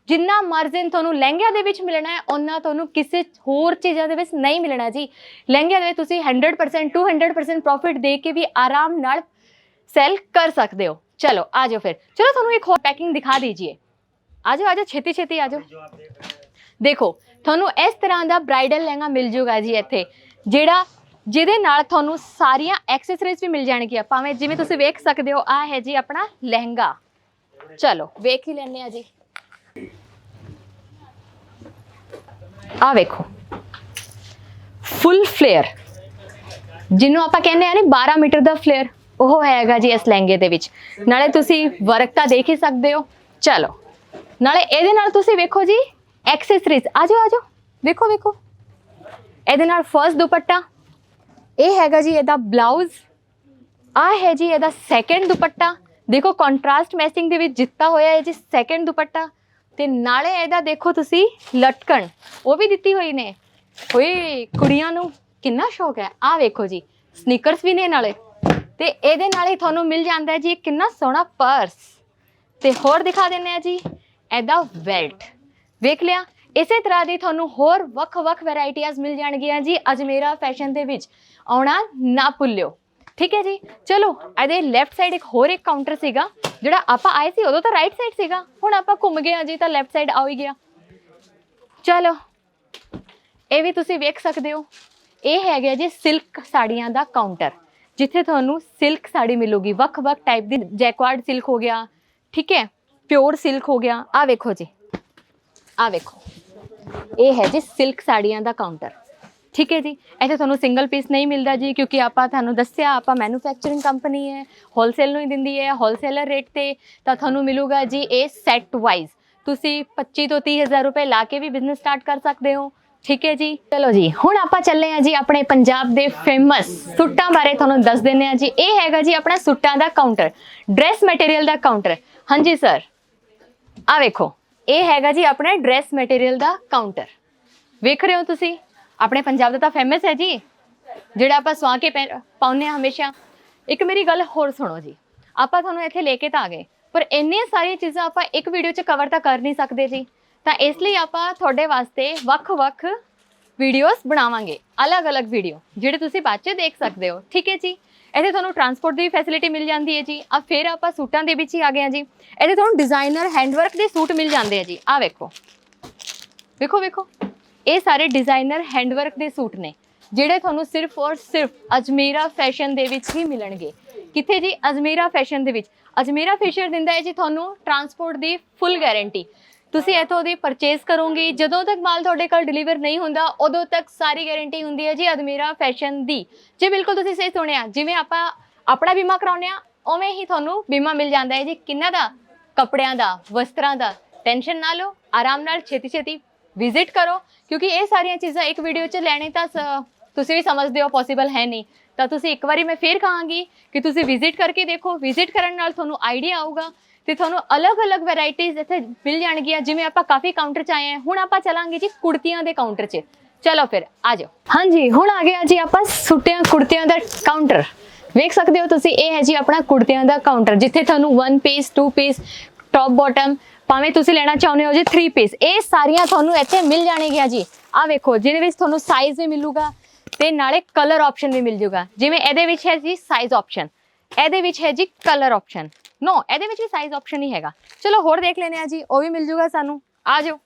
ਜਿੰਨਾ ਮਾਰਜਨ ਤੁਹਾਨੂੰ ਲਹਿੰਗਿਆਂ ਦੇ ਵਿੱਚ ਮਿਲਣਾ ਹੈ ਉਹਨਾਂ ਤੁਹਾਨੂੰ ਕਿਸੇ ਹੋਰ ਚੀਜ਼ਾਂ ਦੇ ਵਿੱਚ ਨਹੀਂ ਮਿਲਣਾ ਜੀ। ਲਹਿੰਗਿਆਂ ਦੇ ਵਿੱਚ ਤੁਸੀਂ 100% 200% ਪ੍ਰੋਫਿਟ ਦੇ ਕੇ ਵੀ ਆਰਾਮ ਨਾਲ ਸੈਲ ਕਰ ਸਕਦੇ ਹੋ। ਚਲੋ, ਆ ਜਾਓ ਫਿਰ। ਚਲੋ, ਤੁਹਾਨੂੰ ਇੱਕ ਹੋਰ ਪੈਕਿੰਗ ਦਿਖਾ ਦीजिए ਆ ਜਾਓ ਆ ਜਾਓ, ਛੇਤੀ ਛੇਤੀ ਆ ਜਾਓ। ਦੇਖੋ, ਤੁਹਾਨੂੰ ਇਸ ਤਰ੍ਹਾਂ ਦਾ ਬ੍ਰਾਈਡਲ ਲਹਿੰਗਾ ਮਿਲ ਜੂਗਾ ਜੀ ਇੱਥੇ, ਜਿਹੜਾ ਜਿਹਦੇ ਨਾਲ ਤੁਹਾਨੂੰ ਸਾਰੀਆਂ ਐਕਸੈਸਰੀਜ਼ ਵੀ ਮਿਲ ਜਾਣਗੀਆਂ। ਭਾਵੇਂ ਜਿਵੇਂ ਤੁਸੀਂ ਵੇਖ ਸਕਦੇ ਹੋ ਆ ਹੈ ਜੀ ਆਪਣਾ ਲਹਿੰਗਾ। ਚਲੋ, ਵੇਖ ਹੀ ਲੈਣੇ ਆ ਜੀ। ਆ ਵੇਖੋ। ਫੁੱਲ ਫਲੇਅਰ ਜਿਹਨੂੰ ਆਪਾਂ ਕਹਿੰਦੇ ਆ ਨੇ 12 ਮੀਟਰ ਦਾ ਫਲੇਅਰ ਉਹ ਹੈਗਾ ਜੀ ਇਸ ਲਹਿੰਗੇ ਦੇ ਵਿੱਚ। ਨਾਲੇ ਤੁਸੀਂ ਵਰਕ ਤਾਂ ਦੇਖ ਹੀ ਸਕਦੇ ਹੋ। ਚਲੋ। ਨਾਲੇ ਇਹਦੇ ਨਾਲ ਤੁਸੀਂ ਵੇਖੋ ਜੀ ਐਕਸੈਸਰੀਜ਼ ਆ ਜਾਓ ਆ ਜਾਓ। ਵੇਖੋ ਵੇਖੋ। ਇਹਦੇ ਨਾਲ ਫਰਸਟ ਦੁਪੱਟਾ। ਇਹ ਹੈਗਾ ਜੀ ਇਹਦਾ ਬਲਾਊਜ਼ ਆ ਹੈ ਜੀ ਇਹਦਾ ਸੈਕੰਡ ਦੁਪੱਟਾ। ਦੇਖੋ ਕੰਟਰਾਸਟ ਮੈਚਿੰਗ ਦੇ ਵਿੱਚ ਜਿੱਤਾ ਹੋਇਆ ਹੈ ਜੀ ਸੈਕੰਡ ਦੁਪੱਟਾ। ਤੇ ਨਾਲੇ ਇਹਦਾ ਦੇਖੋ ਤੁਸੀਂ ਲਟਕਣ, ਉਹ ਵੀ ਦਿੱਤੀ ਹੋਈ ਨੇ। ਓਏ, ਕੁੜੀਆਂ ਨੂੰ ਕਿੰਨਾ ਸ਼ੌਕ ਹੈ। ਆ ਵੇਖੋ ਜੀ ਸਨੀਕਰਸ ਵੀ ਨੇ ਨਾਲੇ। ਤੇ ਇਹਦੇ ਨਾਲ ਹੀ ਤੁਹਾਨੂੰ ਮਿਲ ਜਾਂਦਾ ਹੈ ਜੀ ਇੱਕ ਕਿੰਨਾ ਸੋਹਣਾ ਪਰਸ ਤੇ ਹੋਰ ਦਿਖਾ ਦਿੰਨੇ ਆ ਜੀ, ਇਹਦਾ ਬੈਲਟ ਵੇਖ ਲਿਆ, ਇਸੇ ਤਰ੍ਹਾਂ ਦੀ ਤੁਹਾਨੂੰ ਹੋਰ ਵੱਖ-ਵੱਖ ਵੈਰਾਈਟੀਆਂ ਮਿਲ ਜਾਣਗੀਆਂ ਜੀ ਅਜਮੇਰਾ ਫੈਸ਼ਨ ਦੇ ਵਿੱਚ। ਆਉਣਾ ਨਾ ਭੁੱਲਿਓ। ਠੀਕ ਹੈ ਜੀ, ਚਲੋ, ਇਹਦੇ ਲੈਫਟ ਸਾਈਡ ਇੱਕ ਹੋਰ ਇੱਕ ਕਾਊਂਟਰ ਸੀਗਾ। ਜਿਹੜਾ ਆਪਾਂ ਆਏ ਸੀ ਉਦੋਂ ਤਾਂ ਰਾਈਟ ਸਾਈਡ ਸੀਗਾ। ਹੁਣ ਆਪਾਂ ਘੁੰਮ ਗਏ ਆ ਜੀ ਤਾਂ ਲੈਫਟ ਸਾਈਡ ਆ ਹੀ ਗਿਆ। ਚਲੋ, ਇਹ ਵੀ ਤੁਸੀਂ ਵੇਖ ਸਕਦੇ ਹੋ। ਇਹ ਹੈਗਾ ਜੀ ਸਿਲਕ ਸਾੜੀਆਂ ਦਾ ਕਾਊਂਟਰ ਜਿੱਥੇ ਤੁਹਾਨੂੰ ਸਿਲਕ ਸਾੜੀ ਮਿਲੂਗੀ। ਵੱਖ-ਵੱਖ ਟਾਈਪ ਦੀ ਜੈਕਵਾਰਡ ਸਿਲਕ ਹੋ ਗਿਆ, ਠੀਕ ਹੈ? ਪਿਓਰ ਸਿਲਕ ਹੋ ਗਿਆ। ਆ ਵੇਖੋ ਜੀ। ਆ ਵੇਖੋ। ਇਹ ਹੈ ਜੀ ਸਿਲਕ ਸਾੜੀਆਂ ਦਾ ਕਾਊਂਟਰ ਠੀਕ ਹੈ ਜੀ? ਇੱਥੇ ਤੁਹਾਨੂੰ ਸਿੰਗਲ ਪੀਸ ਨਹੀਂ ਮਿਲਦਾ ਜੀ, ਕਿਉਂਕਿ ਆਪਾਂ ਤੁਹਾਨੂੰ ਦੱਸਿਆ, ਆਪਾਂ ਮੈਨੂਫੈਕਚਰਿੰਗ ਕੰਪਨੀ ਹੈ ਹੋਲਸੇਲ ਨੂੰ ਹੀ ਦਿੰਦੀ ਹੈ ਹੋਲਸੇਲਰ ਰੇਟ ਤੇ ਤਾਂ ਤੁਹਾਨੂੰ ਮਿਲੂਗਾ ਜੀ ਇਹ ਸੈੱਟ ਵਾਈਜ਼ ਤੁਸੀਂ 25 ਤੋਂ 30 ਹਜ਼ਾਰ ਰੁਪਏ ਲਾ ਕੇ ਵੀ ਬਿਜ਼ਨਸ ਸਟਾਰਟ ਕਰ ਸਕਦੇ ਹੋ। ਠੀਕ ਹੈ ਜੀ? ਚਲੋ ਜੀ, ਹੁਣ ਆਪਾਂ ਚੱਲੇ ਹਾਂ ਜੀ ਆਪਣੇ ਪੰਜਾਬ ਦੇ ਫੇਮਸ ਸੂਟਾਂ ਬਾਰੇ ਤੁਹਾਨੂੰ ਦੱਸ ਦਿੰਦੇ ਹਾਂ ਜੀ। ਇਹ ਹੈਗਾ ਜੀ ਆਪਣਾ ਸੂਟਾਂ ਦਾ ਕਾਊਂਟਰ ਡਰੈਸ ਮਟੀਰੀਅਲ ਦਾ ਕਾਊਂਟਰ ਹਾਂਜੀ ਸਰ ਆ ਵੇਖੋ, ਇਹ ਹੈਗਾ ਜੀ ਆਪਣੇ ਡਰੈਸ ਮਟੀਰੀਅਲ ਦਾ ਕਾਊਂਟਰ ਵੇਖ ਰਹੇ ਹੋ ਤੁਸੀਂ? ਆਪਣੇ ਪੰਜਾਬ ਦਾ ਤਾਂ ਫੇਮਸ ਹੈ ਜੀ। ਜਿਹੜਾ ਆਪਾਂ ਸਵਾ ਕੇ ਪਹਿ- ਪਾਉਂਦੇ ਹਾਂ ਹਮੇਸ਼ਾ। ਇੱਕ ਮੇਰੀ ਗੱਲ ਹੋਰ ਸੁਣੋ ਜੀ। ਆਪਾਂ ਤੁਹਾਨੂੰ ਇੱਥੇ ਲੈ ਕੇ ਤਾਂ ਆ ਗਏ, ਪਰ ਇੰਨੀਆਂ ਸਾਰੀਆਂ ਚੀਜ਼ਾਂ ਆਪਾਂ ਇੱਕ ਵੀਡੀਓ 'ਚ ਕਵਰ ਤਾਂ ਕਰ ਨਹੀਂ ਸਕਦੇ ਜੀ। ਤਾਂ ਇਸ ਲਈ ਆਪਾਂ ਤੁਹਾਡੇ ਵਾਸਤੇ ਵੱਖ-ਵੱਖ ਵੀਡੀਓਜ਼ ਬਣਾਵਾਂਗੇ। ਅਲੱਗ-ਅਲੱਗ ਵੀਡੀਓ ਜਿਹੜੇ ਤੁਸੀਂ ਬਾਅਦ 'ਚ ਦੇਖ ਸਕਦੇ ਹੋ। ਠੀਕ ਹੈ ਜੀ? ਇੱਥੇ ਤੁਹਾਨੂੰ ਟਰਾਂਸਪੋਰਟ ਦੀ ਫੈਸਿਲਿਟੀ ਮਿਲ ਜਾਂਦੀ ਹੈ ਜੀ। ਆ ਫਿਰ ਆਪਾਂ ਸੂਟਾਂ ਦੇ ਵਿੱਚ ਹੀ ਆ ਗਏ ਹਾਂ ਜੀ। ਇੱਥੇ ਤੁਹਾਨੂੰ ਡਿਜ਼ਾਈਨਰ ਹੈਂਡਵਰਕ ਦੇ ਸੂਟ ਮਿਲ ਜਾਂਦੇ ਆ ਜੀ। ਆ ਵੇਖੋ। ਵੇਖੋ ਵੇਖੋ। ਇਹ ਸਾਰੇ ਡਿਜ਼ਾਈਨਰ ਹੈਂਡਵਰਕ ਦੇ ਸੂਟ ਨੇ, ਜਿਹੜੇ ਤੁਹਾਨੂੰ ਸਿਰਫ ਔਰ ਸਿਰਫ ਅਜਮੇਰਾ ਫੈਸ਼ਨ ਦੇ ਵਿੱਚ ਹੀ ਮਿਲਣਗੇ। ਕਿੱਥੇ ਜੀ? ਅਜਮੇਰਾ ਫੈਸ਼ਨ ਦੇ ਵਿੱਚ। ਅਜਮੇਰਾ ਫੈਸ਼ਨ ਦਿੰਦਾ ਹੈ ਜੀ ਤੁਹਾਨੂੰ ਟਰਾਂਸਪੋਰਟ ਦੀ ਫੁੱਲ ਗਾਰੰਟੀ ਤੁਸੀਂ ਇੱਥੋਂ ਦੀ ਪਰਚੇਸ ਕਰੋਗੇ, ਜਦੋਂ ਤੱਕ ਮਾਲ ਤੁਹਾਡੇ ਕੋਲ ਡਿਲੀਵਰ ਨਹੀਂ ਹੁੰਦਾ, ਉਦੋਂ ਤੱਕ ਸਾਰੀ ਗਾਰੰਟੀ ਹੁੰਦੀ ਹੈ ਜੀ ਅਜਮੇਰਾ ਫੈਸ਼ਨ ਦੀ। ਜੀ ਬਿਲਕੁਲ ਤੁਸੀਂ ਸਹੀ ਸੁਣਿਆ, ਜਿਵੇਂ ਆਪਾਂ ਆਪਣਾ ਬੀਮਾ ਕਰਾਉਂਦੇ ਆ ਉਵੇਂ ਹੀ ਤੁਹਾਨੂੰ ਬੀਮਾ ਮਿਲ ਜਾਂਦਾ ਹੈ ਜੀ। ਕਿੰਨਾ ਦਾ? ਕੱਪੜਿਆਂ ਦਾ, ਵਸਤਰਾਂ ਦਾ। ਟੈਨਸ਼ਨ ਨਾ ਲਓ, ਆਰਾਮ ਨਾਲ ਛੇਤੀ ਛੇਤੀ ਵਿਜ਼ਿਟ ਕਰੋ, ਕਿਉਂਕਿ ਇਹ ਸਾਰੀਆਂ ਚੀਜ਼ਾਂ ਇੱਕ ਵੀਡੀਓ 'ਚ ਲੈਣੇ ਤਾਂ ਸ- ਤੁਸੀਂ ਵੀ ਸਮਝਦੇ ਹੋ ਪੋਸੀਬਲ ਹੈ ਨਹੀਂ। ਤਾਂ ਤੁਸੀਂ ਇੱਕ ਵਾਰੀ ਮੈਂ ਫੇਰ ਕਹਾਂਗੀ ਕਿ ਤੁਸੀਂ ਵਿਜ਼ਿਟ ਕਰਕੇ ਦੇਖੋ। ਵਿਜ਼ਿਟ ਕਰਨ ਨਾਲ ਤੁਹਾਨੂੰ ਆਈਡੀਆ ਆਊਗਾ ਤੇ ਤੁਹਾਨੂੰ ਅਲੱਗ-ਅਲੱਗ ਵੈਰਾਈਟੀਆਂ ਇੱਥੇ ਮਿਲ ਜਾਣਗੀਆਂ। ਜਿਵੇਂ ਆਪਾਂ ਕਾਫੀ ਕਾਊਂਟਰ 'ਚ ਆਏ ਹਾਂ। ਹੁਣ ਆਪਾਂ ਚਲਾਂਗੇ ਜੀ ਕੁੜਤੀਆਂ ਦੇ ਕਾਊਂਟਰ 'ਚ। ਚਲੋ ਫਿਰ, ਆ ਜਾਓ। ਹਾਂਜੀ, ਹੁਣ ਆ ਗਿਆ ਜੀ ਆਪਾਂ ਸੁੱਟਿਆਂ ਕੁੜਤਿਆਂ ਦਾ ਕਾਊਂਟਰ ਵੇਖ ਸਕਦੇ ਹੋ ਤੁਸੀਂ, ਇਹ ਹੈ ਜੀ ਆਪਣਾ ਕੁੜਤਿਆਂ ਦਾ ਕਾਊਂਟਰ ਜਿੱਥੇ ਤੁਹਾਨੂੰ 1 ਪੀਸ 2 ਪੀਸ ਟੌਪ ਬਾਟਮ ਭਾਵੇਂ ਤੁਸੀਂ ਲੈਣਾ ਚਾਹੁੰਦੇ ਹੋ ਜੀ 3 ਪੀਸ ਇਹ ਸਾਰੀਆਂ ਤੁਹਾਨੂੰ ਇੱਥੇ ਮਿਲ ਜਾਣਗੀਆਂ ਜੀ। ਆ ਵੇਖੋ, ਜਿਹਦੇ ਵਿੱਚ ਤੁਹਾਨੂੰ ਸਾਈਜ਼ ਵੀ ਮਿਲੂਗਾ ਤੇ ਨਾਲੇ ਕਲਰ ਆਪਸ਼ਨ ਵੀ ਮਿਲ ਜੂਗਾ। ਜਿਵੇਂ ਇਹਦੇ ਵਿੱਚ ਹੈ ਜੀ ਸਾਈਜ਼ ਆਪਸ਼ਨ ਇਹਦੇ ਵਿੱਚ ਹੈ ਜੀ ਕਲਰ ਆਪਸ਼ਨ ਨੋ ਇਹਦੇ ਵਿੱਚ ਵੀ ਸਾਈਜ਼ ਆਪਸ਼ਨ ਹੀ ਹੈਗਾ। ਚਲੋ ਹੋਰ ਦੇਖ ਲੈਨੇ ਆ ਜੀ, ਉਹ ਵੀ ਮਿਲ ਜੂਗਾ ਸਾਨੂੰ। ਆ ਜਾਓ।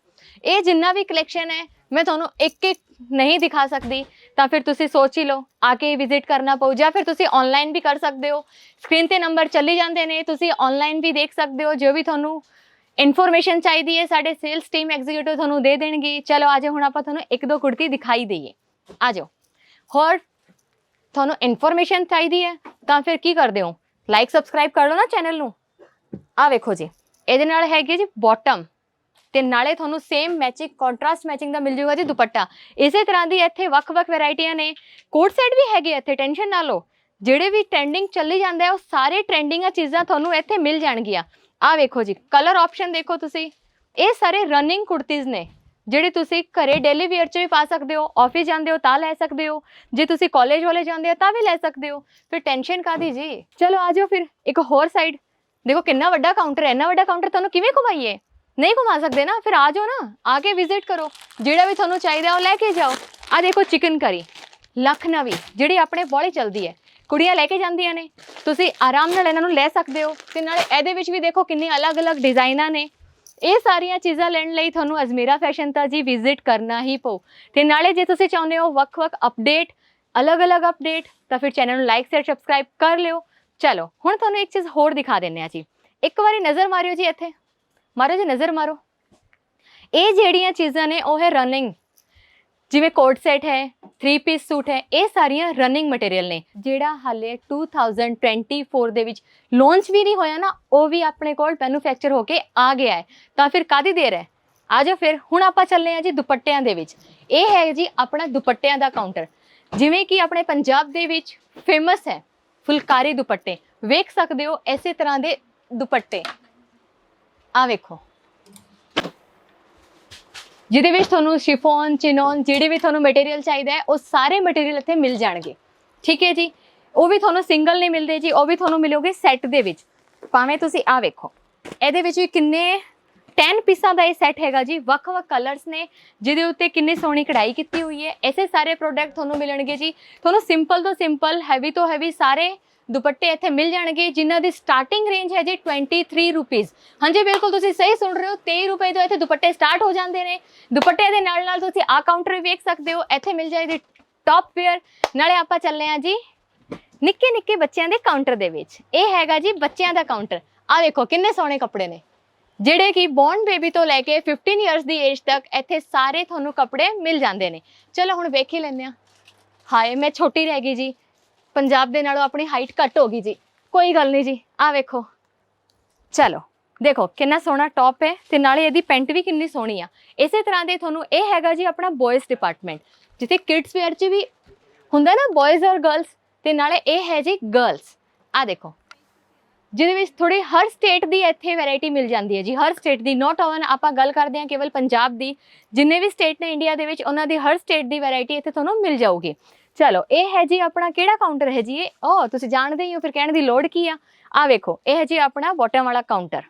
ਇਹ ਜਿੰਨਾ ਵੀ ਕਲੈਕਸ਼ਨ ਹੈ, ਮੈਂ ਤੁਹਾਨੂੰ ਇੱਕ ਇੱਕ ਨਹੀਂ ਦਿਖਾ ਸਕਦੀ। ਤਾਂ ਫਿਰ ਤੁਸੀਂ ਸੋਚ ਹੀ ਲਓ, ਆ ਕੇ ਵਿਜ਼ਿਟ ਕਰਨਾ ਪਊ, ਜਾਂ ਫਿਰ ਤੁਸੀਂ ਆਨਲਾਈਨ ਵੀ ਕਰ ਸਕਦੇ ਹੋ। ਸਕਰੀਨ ਤੇ ਨੰਬਰ ਚੱਲੀ ਜਾਂਦੇ ਨੇ, ਤੁਸੀਂ ਆਨਲਾਈਨ ਵੀ ਦੇਖ ਸਕਦੇ ਹੋ, ਜੋ ਵੀ ਤੁਹਾਨੂੰ ਇਨਫੋਰਮੇਸ਼ਨ ਚਾਹੀਦੀ ਹੈ, ਸਾਡੇ ਸੇਲਸ ਟੀਮ ਐਗਜ਼ੀਕਿਊਟਿਵ ਤੁਹਾਨੂੰ ਦੇ ਦੇਣਗੇ। ਚਲੋ ਅੱਜ ਹੁਣ ਆਪਾਂ ਤੁਹਾਨੂੰ ਇੱਕ ਦੋ ਕੁੜਤੀ ਦਿਖਾਈ ਦਈਏ। ਆ ਜਾਓ। ਹੋਰ, ਤੁਹਾਨੂੰ ਇਨਫੋਰਮੇਸ਼ਨ ਚਾਹੀਦੀ ਹੈ, ਤਾਂ ਫਿਰ ਕੀ ਕਰਦੇ ਹੋ? ਲਾਈਕ ਸਬਸਕ੍ਰਾਈਬ ਕਰ ਲਓ ਨਾ ਚੈਨਲ ਨੂੰ। ਆ ਵੇਖੋ ਜੀ, ਇਹਦੇ ਨਾਲ ਹੈਗੀ ਜੀ ਬਾਟਮ ਤੇ ਨਾਲੇ ਤੁਹਾਨੂੰ ਸੇਮ ਮੈਚਿੰਗ ਕੰਟਰਾਸਟ ਮੈਚਿੰਗ ਦਾ ਮਿਲ ਜਾਊਗਾ ਜੀ ਦੁਪੱਟਾ। ਇਸੇ ਤਰ੍ਹਾਂ ਦੀ ਇੱਥੇ ਵੱਖ-ਵੱਖ ਵੈਰਾਈਟੀਆਂ ਨੇ। ਕੋਟ ਸੈਟ ਵੀ ਹੈਗੇ ਇੱਥੇ ਟੈਨਸ਼ਨ ਨਾ ਲਓ। ਜਿਹੜੇ ਵੀ ਟ੍ਰੈਂਡਿੰਗ ਚੱਲੀ ਜਾਂਦਾ ਆ ਉਹ ਸਾਰੇ ਟ੍ਰੈਂਡਿੰਗ ਆ ਚੀਜ਼ਾਂ ਤੁਹਾਨੂੰ ਇੱਥੇ ਮਿਲ ਜਾਣਗੀਆਂ। ਆ ਵੇਖੋ ਜੀ ਕਲਰ ਆਪਸ਼ਨ ਦੇਖੋ ਤੁਸੀਂ। ਇਹ ਸਾਰੇ ਰਨਿੰਗ ਕੁੜਤੀਜ਼ ਨੇ। ਜਿਹੜੇ ਤੁਸੀਂ ਘਰੇ ਡੇਲੀ ਵੇਅਰ 'ਚ ਵੀ ਪਾ ਸਕਦੇ ਹੋ ਆਫਿਸ ਜਾਂਦੇ ਹੋ ਤਾਂ ਲੈ ਸਕਦੇ ਹੋ। ਜੇ ਤੁਸੀਂ ਕਾਲਜ ਵਾਲੇ ਜਾਂਦੇ ਹੋ ਤਾਂ ਵੀ ਲੈ ਸਕਦੇ ਹੋ। ਫਿਰ ਟੈਨਸ਼ਨ ਕਾਦੀ ਜੀ? ਚਲੋ ਆ ਜਾਓ ਫਿਰ, ਇੱਕ ਹੋਰ ਸਾਈਡ ਦੇਖੋ ਕਿੰਨਾ ਵੱਡਾ ਕਾਊਂਟਰ ਹੈ, ਇੰਨਾ ਵੱਡਾ ਕਾਊਂਟਰ ਤੁਹਾਨੂੰ ਕਿਵੇਂ ਘੁਮਾਈਏ? ਨਹੀਂ ਘੁਮਾ ਸਕਦੇ ਨਾ, ਫਿਰ ਆ ਜਾਓ ਨਾ, ਆ ਕੇ ਵਿਜ਼ਿਟ ਕਰੋ। ਜਿਹੜਾ ਵੀ ਤੁਹਾਨੂੰ ਚਾਹੀਦਾ ਉਹ ਲੈ ਕੇ ਜਾਓ। ਆ ਦੇਖੋ ਚਿਕਨ ਕਰੀ ਲਖਨਵੀ ਜਿਹੜੀ ਆਪਣੇ ਬੋਲੀ ਚਲਦੀ ਹੈ। ਕੁੜੀਆਂ ਲੈ ਕੇ ਜਾਂਦੀਆਂ ਨੇ। ਤੁਸੀਂ ਆਰਾਮ ਨਾਲ ਇਹਨਾਂ ਨੂੰ ਲੈ ਸਕਦੇ ਹੋ। ਤੇ ਨਾਲੇ ਇਹਦੇ ਵਿੱਚ ਵੀ ਦੇਖੋ ਕਿੰਨੇ ਅਲੱਗ-ਅਲੱਗ ਡਿਜ਼ਾਈਨਾਂ ਨੇ। ਇਹ ਸਾਰੀਆਂ ਚੀਜ਼ਾਂ ਲੈਣ ਲਈ ਤੁਹਾਨੂੰ ਅਜਮੇਰਾ ਫੈਸ਼ਨ ਤਾਂ ਜੀ ਵਿਜ਼ਿਟ ਕਰਨਾ ਹੀ ਪਊ। ਤੇ ਨਾਲੇ ਜੇ ਤੁਸੀਂ ਚਾਹੁੰਦੇ ਹੋ ਵੱਖ-ਵੱਖ ਅਪਡੇਟ ਅਲੱਗ-ਅਲੱਗ ਅਪਡੇਟ ਤਾਂ ਫਿਰ ਚੈਨਲ ਨੂੰ ਲਾਈਕ ਸ਼ੇਅਰ ਸਬਸਕ੍ਰਾਈਬ ਕਰ ਲਿਓ। ਚਲੋ, ਹੁਣ ਤੁਹਾਨੂੰ ਇੱਕ ਚੀਜ਼ ਹੋਰ ਦਿਖਾ ਦਿੰਨੇ ਆ ਜੀ। ਇੱਕ ਵਾਰੀ ਨਜ਼ਰ ਮਾਰਿਓ ਜੀ ਇੱਥੇ। ਮਾਰੋ ਜੀ, ਨਜ਼ਰ ਮਾਰੋ। ਇਹ ਜਿਹੜੀਆਂ ਚੀਜ਼ਾਂ ਨੇ, ਉਹ ਹੈ ਰਨਿੰਗ ਜਿਵੇਂ ਕੋਟ ਸੈਟ ਹੈ 3 ਪੀਸ ਸੂਟ ਹੈ, ਇਹ ਸਾਰੀਆਂ ਰਨਿੰਗ ਮਟੀਰੀਅਲ ਨੇ। ਜਿਹੜਾ ਹਾਲੇ 2024 ਦੇ ਵਿੱਚ ਲਾਂਚ ਵੀ ਨਹੀਂ ਹੋਇਆ ਨਾ, ਉਹ ਵੀ ਆਪਣੇ ਕੋਲ ਮੈਨੂਫੈਕਚਰ ਹੋ ਕੇ ਆ ਗਿਆ ਹੈ। ਤਾਂ ਫਿਰ ਕਾਦੀ ਦੇਰ ਹੈ? ਆ ਜਾਓ ਫਿਰ, ਹੁਣ ਆਪਾਂ ਚੱਲੇ ਆ ਜੀ ਦੁਪੱਟਿਆਂ ਦੇ ਵਿੱਚ। ਇਹ ਹੈ ਜੀ ਆਪਣਾ ਦੁਪੱਟਿਆਂ ਦਾ ਕਾਊਂਟਰ ਜਿਵੇਂ ਕਿ ਆਪਣੇ ਪੰਜਾਬ ਦੇ ਵਿੱਚ ਫੇਮਸ ਹੈ ਫੁਲਕਾਰੀ ਦੁਪੱਟੇ। ਵੇਖ ਸਕਦੇ ਹੋ ਐਸੇ ਤਰ੍ਹਾਂ ਦੇ ਦੁਪੱਟੇ। ਆ ਵੇਖੋ। ਜਿਹਦੇ ਵਿੱਚ ਤੁਹਾਨੂੰ ਸ਼ਿਫੋਨ, ਚਿਨੋਨ ਜਿਹੜੇ ਵੀ ਤੁਹਾਨੂੰ ਮਟੀਰੀਅਲ ਚਾਹੀਦਾ ਹੈ, ਉਹ ਸਾਰੇ ਮਟੀਰੀਅਲ ਇੱਥੇ ਮਿਲ ਜਾਣਗੇ। ਠੀਕ ਹੈ ਜੀ? ਉਹ ਵੀ ਤੁਹਾਨੂੰ ਸਿੰਗਲ ਨਹੀਂ ਮਿਲਦੇ ਜੀ, ਉਹ ਵੀ ਤੁਹਾਨੂੰ ਮਿਲੋਗੇ ਸੈੱਟ ਦੇ ਵਿੱਚ। ਭਾਵੇਂ ਤੁਸੀਂ ਆ ਵੇਖੋ। ਇਹਦੇ ਵਿੱਚ ਵੀ ਕਿੰਨੇ 10 ਪੀਸਾਂ ਦਾ ਇਹ ਸੈੱਟ ਹੈਗਾ ਜੀ। ਵੱਖ-ਵੱਖ ਕਲਰਸ ਨੇ, ਜਿਹਦੇ ਉੱਤੇ ਕਿੰਨੀ ਸੋਹਣੀ ਕਢਾਈ ਕੀਤੀ ਹੋਈ ਹੈ। ਐਸੇ ਸਾਰੇ ਪ੍ਰੋਡਕਟ ਤੁਹਾਨੂੰ ਮਿਲਣਗੇ ਜੀ। ਤੁਹਾਨੂੰ ਸਿੰਪਲ ਤੋਂ ਸਿੰਪਲ ਹੈਵੀ ਤੋਂ ਹੈਵੀ ਸਾਰੇ ਦੁਪੱਟੇ ਇੱਥੇ ਮਿਲ ਜਾਣਗੇ, ਜਿਨ੍ਹਾਂ ਦੀ ਸਟਾਰਟਿੰਗ ਰੇਂਜ ਹੈ ਜੀ 23 ਰੁਪੀਸ ਹਾਂਜੀ, ਬਿਲਕੁਲ, ਤੁਸੀਂ ਸਹੀ ਸੁਣ ਰਹੇ ਹੋ 23 ਰੁਪਏ ਤੋਂ ਇੱਥੇ ਦੁਪੱਟੇ ਸਟਾਰਟ ਹੋ ਜਾਂਦੇ ਨੇ। ਦੁਪੱਟੇ ਦੇ ਨਾਲ ਨਾਲ ਤੁਸੀਂ ਆ ਕਾਊਂਟਰ ਵੀ ਵੇਖ ਸਕਦੇ ਹੋ, ਇੱਥੇ ਮਿਲ ਜਾਏਗੀ ਟੌਪ ਵੇਅਰ ਨਾਲੇ ਆਪਾਂ ਚੱਲੇ ਆ ਜੀ ਨਿੱਕੇ ਨਿੱਕੇ ਬੱਚਿਆਂ ਦੇ ਕਾਊਂਟਰ ਦੇ ਵਿੱਚ। ਇਹ ਹੈਗਾ ਜੀ ਬੱਚਿਆਂ ਦਾ ਕਾਊਂਟਰ ਆ ਵੇਖੋ, ਕਿੰਨੇ ਸੋਹਣੇ ਕੱਪੜੇ ਨੇ। ਜਿਹੜੇ ਕਿ ਬੌਰਨ ਬੇਬੀ ਤੋਂ ਲੈ ਕੇ 15 ਇਅਰਸ ਦੀ ਏਜ ਤੱਕ ਇੱਥੇ ਸਾਰੇ ਤੁਹਾਨੂੰ ਕੱਪੜੇ ਮਿਲ ਜਾਂਦੇ ਨੇ। ਚਲੋ, ਹੁਣ ਵੇਖ ਹੀ ਲੈਂਦੇ ਆ ਹਾਏ, ਮੈਂ ਛੋਟੀ ਰਹਿ ਗਈ ਜੀ। ਪੰਜਾਬ ਦੇ ਨਾਲੋਂ ਆਪਣੀ ਹਾਈਟ ਘੱਟ ਹੋ ਗਈ ਜੀ। ਕੋਈ ਗੱਲ ਨਹੀਂ ਜੀ ਆ ਵੇਖੋ। ਚਲੋ, ਦੇਖੋ, ਕਿੰਨਾ ਸੋਹਣਾ ਟੌਪ ਹੈ ਤੇ ਨਾਲੇ ਇਹਦੀ ਪੈਂਟ ਵੀ ਕਿੰਨੀ ਸੋਹਣੀ ਆ। ਇਸੇ ਤਰ੍ਹਾਂ ਦੇ ਤੁਹਾਨੂੰ ਇਹ ਹੈਗਾ ਜੀ ਆਪਣਾ ਬॉयਜ਼ ਡਿਪਾਰਟਮੈਂਟ ਜਿੱਥੇ ਕਿਡਸ ਵੇਅਰ 'ਚ ਵੀ ਹੁੰਦਾ ਨਾ ਬॉयਜ਼ ਔਰ ਗਰਲਸ ਤੇ ਨਾਲੇ ਇਹ ਹੈ ਜੀ ਗਰਲਸ ਆ ਦੇਖੋ, ਜਿਹਦੇ ਵਿੱਚ ਥੋੜੀ ਹਰ ਸਟੇਟ ਦੀ ਇੱਥੇ ਵੈਰਾਈਟੀ ਮਿਲ ਜਾਂਦੀ ਹੈ ਜੀ। ਹਰ ਸਟੇਟ ਦੀ ਨੋਟ ਓਵਨ ਆਪਾਂ ਗੱਲ ਕਰਦੇ ਹਾਂ ਕੇਵਲ ਪੰਜਾਬ ਦੀ। ਜਿੰਨੇ ਵੀ ਸਟੇਟ ਨੇ ਇੰਡੀਆ ਦੇ ਵਿੱਚ, ਉਹਨਾਂ ਦੀ ਹਰ ਸਟੇਟ ਦੀ ਵੈਰਾਈਟੀ ਇੱਥੇ ਤੁਹਾਨੂੰ ਮਿਲ ਜਾਊਗੀ। ਚਲੋ, ਇਹ ਹੈ ਜੀ ਆਪਣਾ ਕਿਹੜਾ ਕਾਊਂਟਰ ਹੈ ਜੀ? ਇਹ ਓ ਤੁਸੀਂ ਜਾਣਦੇ ਹੀ ਹੋ, ਫਿਰ ਕਹਿਣ ਦੀ ਲੋੜ ਕੀ ਆ? ਆ ਵੇਖੋ, ਇਹ ਹੈ ਜੀ ਆਪਣਾ ਬਾਟਮ ਵਾਲਾ ਕਾਊਂਟਰ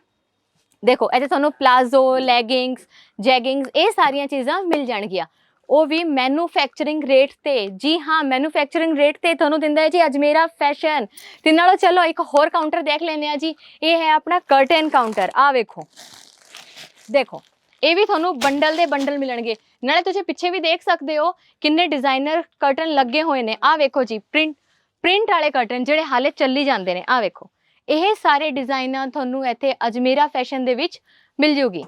ਦੇਖੋ, ਇੱਥੇ ਤੁਹਾਨੂੰ ਪਲਾਜ਼ੋ ਲੈਗਿੰਗਸ ਜੈਗਿੰਗਸ ਇਹ ਸਾਰੀਆਂ ਚੀਜ਼ਾਂ ਮਿਲ ਜਾਣਗੀਆਂ। ਉਹ ਵੀ ਮੈਨੂਫੈਕਚਰਿੰਗ ਰੇਟ ਤੇ। ਜੀ ਹਾਂ ਮੈਨੂਫੈਕਚਰਿੰਗ ਰੇਟ ਤੇ ਤੁਹਾਨੂੰ ਦਿੰਦਾ ਹੈ ਜੀ ਅਜਮੇਰਾ ਫੈਸ਼ਨ ਤੇ ਨਾਲੋਂ ਚਲੋ, ਇੱਕ ਹੋਰ ਕਾਊਂਟਰ ਦੇਖ ਲੈਂਦੇ ਆ ਜੀ। ਇਹ ਹੈ ਆਪਣਾ ਕਰਟਨ ਕਾਊਂਟਰ ਆ ਵੇਖੋ। ਦੇਖੋ ਇਹ ਵੀ ਤੁਹਾਨੂੰ ਬੰਡਲ ਦੇ ਬੰਡਲ ਮਿਲਣਗੇ। ਨਾਲੇ ਤੁਸੀਂ ਪਿੱਛੇ ਵੀ ਦੇਖ ਸਕਦੇ ਹੋ ਕਿੰਨੇ ਡਿਜ਼ਾਈਨਰ ਕਰਟਨ ਲੱਗੇ ਹੋਏ ਨੇ। ਆ ਵੇਖੋ ਜੀ ਪ੍ਰਿੰਟ ਪ੍ਰਿੰਟ ਵਾਲੇ ਕਰਟਨ ਜਿਹੜੇ ਹਾਲੇ ਚੱਲੀ ਜਾਂਦੇ ਨੇ। ਆ ਵੇਖੋ। ਇਹ ਸਾਰੇ ਡਿਜ਼ਾਈਨਾਂ ਤੁਹਾਨੂੰ ਇੱਥੇ ਅਜਮੇਰਾ ਫੈਸ਼ਨ ਦੇ ਵਿੱਚ ਮਿਲ ਜੂਗੀ।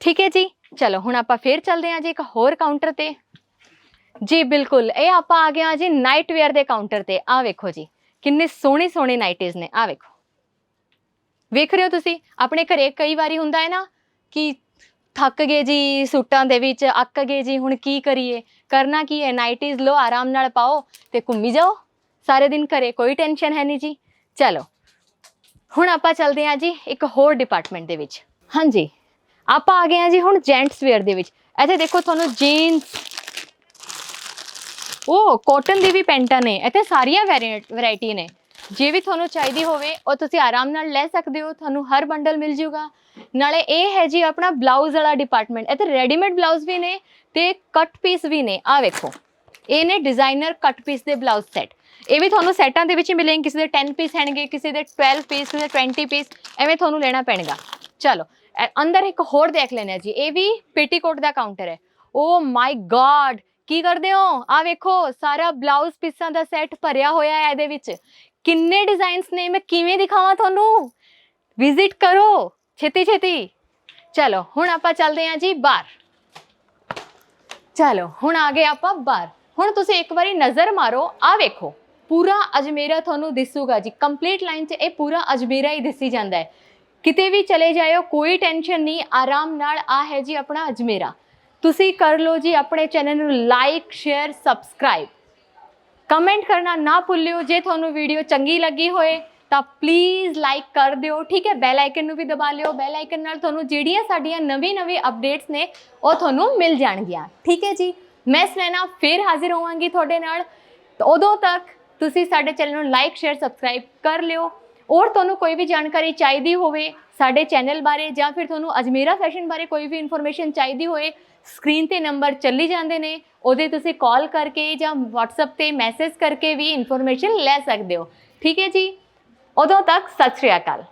ਠੀਕ ਹੈ ਜੀ? ਚਲੋ, ਹੁਣ ਆਪਾਂ ਫੇਰ ਚੱਲਦੇ ਹਾਂ ਜੀ ਇੱਕ ਹੋਰ ਕਾਊਂਟਰ ਤੇ। ਜੀ, ਬਿਲਕੁਲ। ਇਹ ਆਪਾਂ ਆ ਗਏ ਹਾਂ ਜੀ ਨਾਈਟ ਵੇਅਰ ਦੇ ਕਾਊਂਟਰ ਤੇ। ਆ ਵੇਖੋ ਜੀ, ਕਿੰਨੇ ਸੋਹਣੇ ਸੋਹਣੇ ਨਾਈਟੀਜ਼ ਨੇ। ਆ ਵੇਖੋ। ਵੇਖ ਰਹੇ ਹੋ ਤੁਸੀਂ? ਆਪਣੇ ਘਰੇ ਕਈ ਵਾਰੀ ਹੁੰਦਾ ਹੈ ਨਾ ਕਿ ਥੱਕ ਗਏ ਜੀ ਸੂਟਾਂ ਦੇ ਵਿੱਚ, ਅੱਕ ਗਏ ਜੀ, ਹੁਣ ਕੀ ਕਰੀਏ? ਕਰਨਾ ਕੀ ਹੈ? ਨਾਈਟੀਜ਼ ਲੋ ਆਰਾਮ ਨਾਲ ਪਾਓ ਤੇ ਘੁੰਮੀ ਜਾਓ। ਸਾਰੇ ਦਿਨ ਘਰੇ ਕੋਈ ਟੈਨਸ਼ਨ ਹੈ ਨਹੀਂ ਜੀ। ਚਲੋ, ਹੁਣ ਆਪਾਂ ਚੱਲਦੇ ਹਾਂ ਜੀ ਇੱਕ ਹੋਰ ਡਿਪਾਰਟਮੈਂਟ ਦੇ ਵਿੱਚ। ਹਾਂਜੀ, ਆਪਾਂ ਆ ਗਏ ਹਾਂ ਜੀ ਹੁਣ ਜੈਂਟਸ ਵੇਅਰ ਦੇ ਵਿੱਚ। ਇੱਥੇ ਦੇਖੋ ਤੁਹਾਨੂੰ ਜੀਨਸ ਉਹ ਕਾਟਨ ਦੀ ਵੀ ਪੈਂਟਾਂ ਨੇ, ਇੱਥੇ ਸਾਰੀਆਂ ਵੈਰਾਈਟੀ ਨੇ। ਜੇ ਵੀ ਤੁਹਾਨੂੰ ਚਾਹੀਦੀ ਹੋਵੇ, ਉਹ ਤੁਸੀਂ ਆਰਾਮ ਨਾਲ ਲੈ ਸਕਦੇ ਹੋ, ਤੁਹਾਨੂੰ ਹਰ ਬੰਡਲ ਮਿਲ ਜੂਗਾ। ਨਾਲੇ ਇਹ ਹੈ ਜੀ ਆਪਣਾ ਬਲਾਊਜ਼ ਵਾਲਾ ਡਿਪਾਰਟਮੈਂਟ ਇੱਥੇ ਰੈਡੀਮੇਡ ਬਲਾਊਜ਼ ਵੀ ਨੇ ਤੇ ਕੱਟ ਪੀਸ ਵੀ ਨੇ। ਆ ਵੇਖੋ, ਇਹ ਨੇ ਡਿਜ਼ਾਈਨਰ ਕੱਟ ਪੀਸ ਦੇ ਬਲਾਊਜ਼ ਸੈੱਟ ਇਹ ਵੀ ਤੁਹਾਨੂੰ ਸੈਟਾਂ ਦੇ ਵਿੱਚ ਹੀ ਮਿਲਣਗੇ ਕਿਸੇ ਦੇ 10 ਪੀਸ ਹੈਣਗੇ, ਕਿਸੇ ਦੇ 12 ਪੀਸ ਕਿਸੇ ਦੇ 20 ਪੀਸ ਐਵੇਂ ਤੁਹਾਨੂੰ ਲੈਣਾ ਪੈਣਗਾ। ਚਲੋ ਅੰਦਰ ਇੱਕ ਹੋਰ ਦੇਖ ਲੈਣਾ ਜੀ, ਇਹ ਵੀ ਪੇਟੀਕੋਟ ਦਾ ਕਾਊਂਟਰ ਹੈ। ਓ ਮਾਈ ਗॉड ਕੀ ਕਰਦੇ ਹੋ? ਆ ਵੇਖੋ, ਸਾਰਾ ਬਲਾਊਜ਼ ਪੀਸਾਂ ਦਾ ਸੈੱਟ ਭਰਿਆ ਹੋਇਆ ਹੈ ਇਹਦੇ ਵਿੱਚ। ਕਿੰਨੇ ਡਿਜ਼ਾਈਨਸ ਨੇ, ਮੈਂ ਕਿਵੇਂ ਦਿਖਾਵਾਂ ਤੁਹਾਨੂੰ? ਵਿਜ਼ਿਟ ਕਰੋ, ਛੇਤੀ ਛੇਤੀ। ਚਲੋ, ਹੁਣ ਆਪਾਂ ਚੱਲਦੇ ਹਾਂ ਜੀ ਬਾਹਰ। ਚਲੋ, ਹੁਣ ਆ ਗਏ ਆਪਾਂ ਬਾਹਰ। ਹੁਣ ਤੁਸੀਂ ਇੱਕ ਵਾਰੀ ਨਜ਼ਰ ਮਾਰੋ ਆ ਵੇਖੋ। ਪੂਰਾ ਅਜਮੇਰਾ ਤੁਹਾਨੂੰ ਦਿਸੂਗਾ ਜੀ। ਕੰਪਲੀਟ ਲਾਈਨ 'ਚ ਇਹ ਪੂਰਾ ਅਜਮੇਰਾ ਹੀ ਦਿਸੀ ਜਾਂਦਾ ਹੈ। ਕਿਤੇ ਵੀ ਚਲੇ ਜਾਇਓ, ਕੋਈ ਟੈਨਸ਼ਨ ਨਹੀਂ, ਆਰਾਮ ਨਾਲ ਆ ਹੈ ਜੀ ਆਪਣਾ ਅਜਮੇਰਾ। ਤੁਸੀਂ ਕਰ ਲਓ ਜੀ ਆਪਣੇ ਚੈਨਲ ਨੂੰ ਲਾਈਕ ਸ਼ੇਅਰ ਸਬਸਕ੍ਰਾਈਬ ਕਮੈਂਟ ਕਰਨਾ ਨਾ ਭੁੱਲਿਓ, ਜੇ ਤੁਹਾਨੂੰ ਵੀਡੀਓ ਚੰਗੀ ਲੱਗੀ ਹੋਏ, ਤਾਂ ਪਲੀਜ਼ ਲਾਈਕ ਕਰ ਦਿਓ, ਠੀਕ ਹੈ? ਬੈਲ ਆਈਕਨ ਨੂੰ ਵੀ ਦਬਾ ਲਿਓ ਬੈਲ ਆਈਕਨ ਨਾਲ ਤੁਹਾਨੂੰ ਜਿਹੜੀਆਂ ਸਾਡੀਆਂ ਨਵੀਂ-ਨਵੀਂ ਅਪਡੇਟਸ ਨੇ, ਉਹ ਤੁਹਾਨੂੰ ਮਿਲ ਜਾਣਗੀਆਂ, ਠੀਕ ਹੈ ਜੀ? ਮੈਂ ਸਨੈਨਾ ਫਿਰ ਹਾਜ਼ਰ ਹੋਵਾਂਗੀ ਤੁਹਾਡੇ ਨਾਲ। ਉਦੋਂ ਤੱਕ ਤੁਸੀਂ ਸਾਡੇ ਚੈਨਲ ਨੂੰ ਲਾਈਕ ਸ਼ੇਅਰ ਸਬਸਕ੍ਰਾਈਬ ਕਰ ਲਿਓ। ਔਰ ਤੁਹਾਨੂੰ ਕੋਈ ਵੀ ਜਾਣਕਾਰੀ ਚਾਹੀਦੀ ਹੋਵੇ ਸਾਡੇ ਚੈਨਲ ਬਾਰੇ ਜਾਂ ਫਿਰ ਤੁਹਾਨੂੰ ਅਜਮੇਰਾ ਫੈਸ਼ਨ ਬਾਰੇ ਕੋਈ ਵੀ ਇਨਫੋਰਮੇਸ਼ਨ ਚਾਹੀਦੀ ਹੋਏ ਸਕਰੀਨ ਤੇ ਨੰਬਰ ਚੱਲੀ ਜਾਂਦੇ ਨੇ, ਉਹਦੇ ਤੁਸੀਂ ਕਾਲ ਕਰਕੇ ਜਾਂ WhatsApp ਤੇ ਮੈਸੇਜ ਕਰਕੇ ਵੀ ਇਨਫੋਰਮੇਸ਼ਨ ਲੈ ਸਕਦੇ ਹੋ। ਠੀਕ ਹੈ ਜੀ? ਉਦੋਂ ਤੱਕ ਸਤਿ ਸ਼੍ਰੀ ਅਕਾਲ।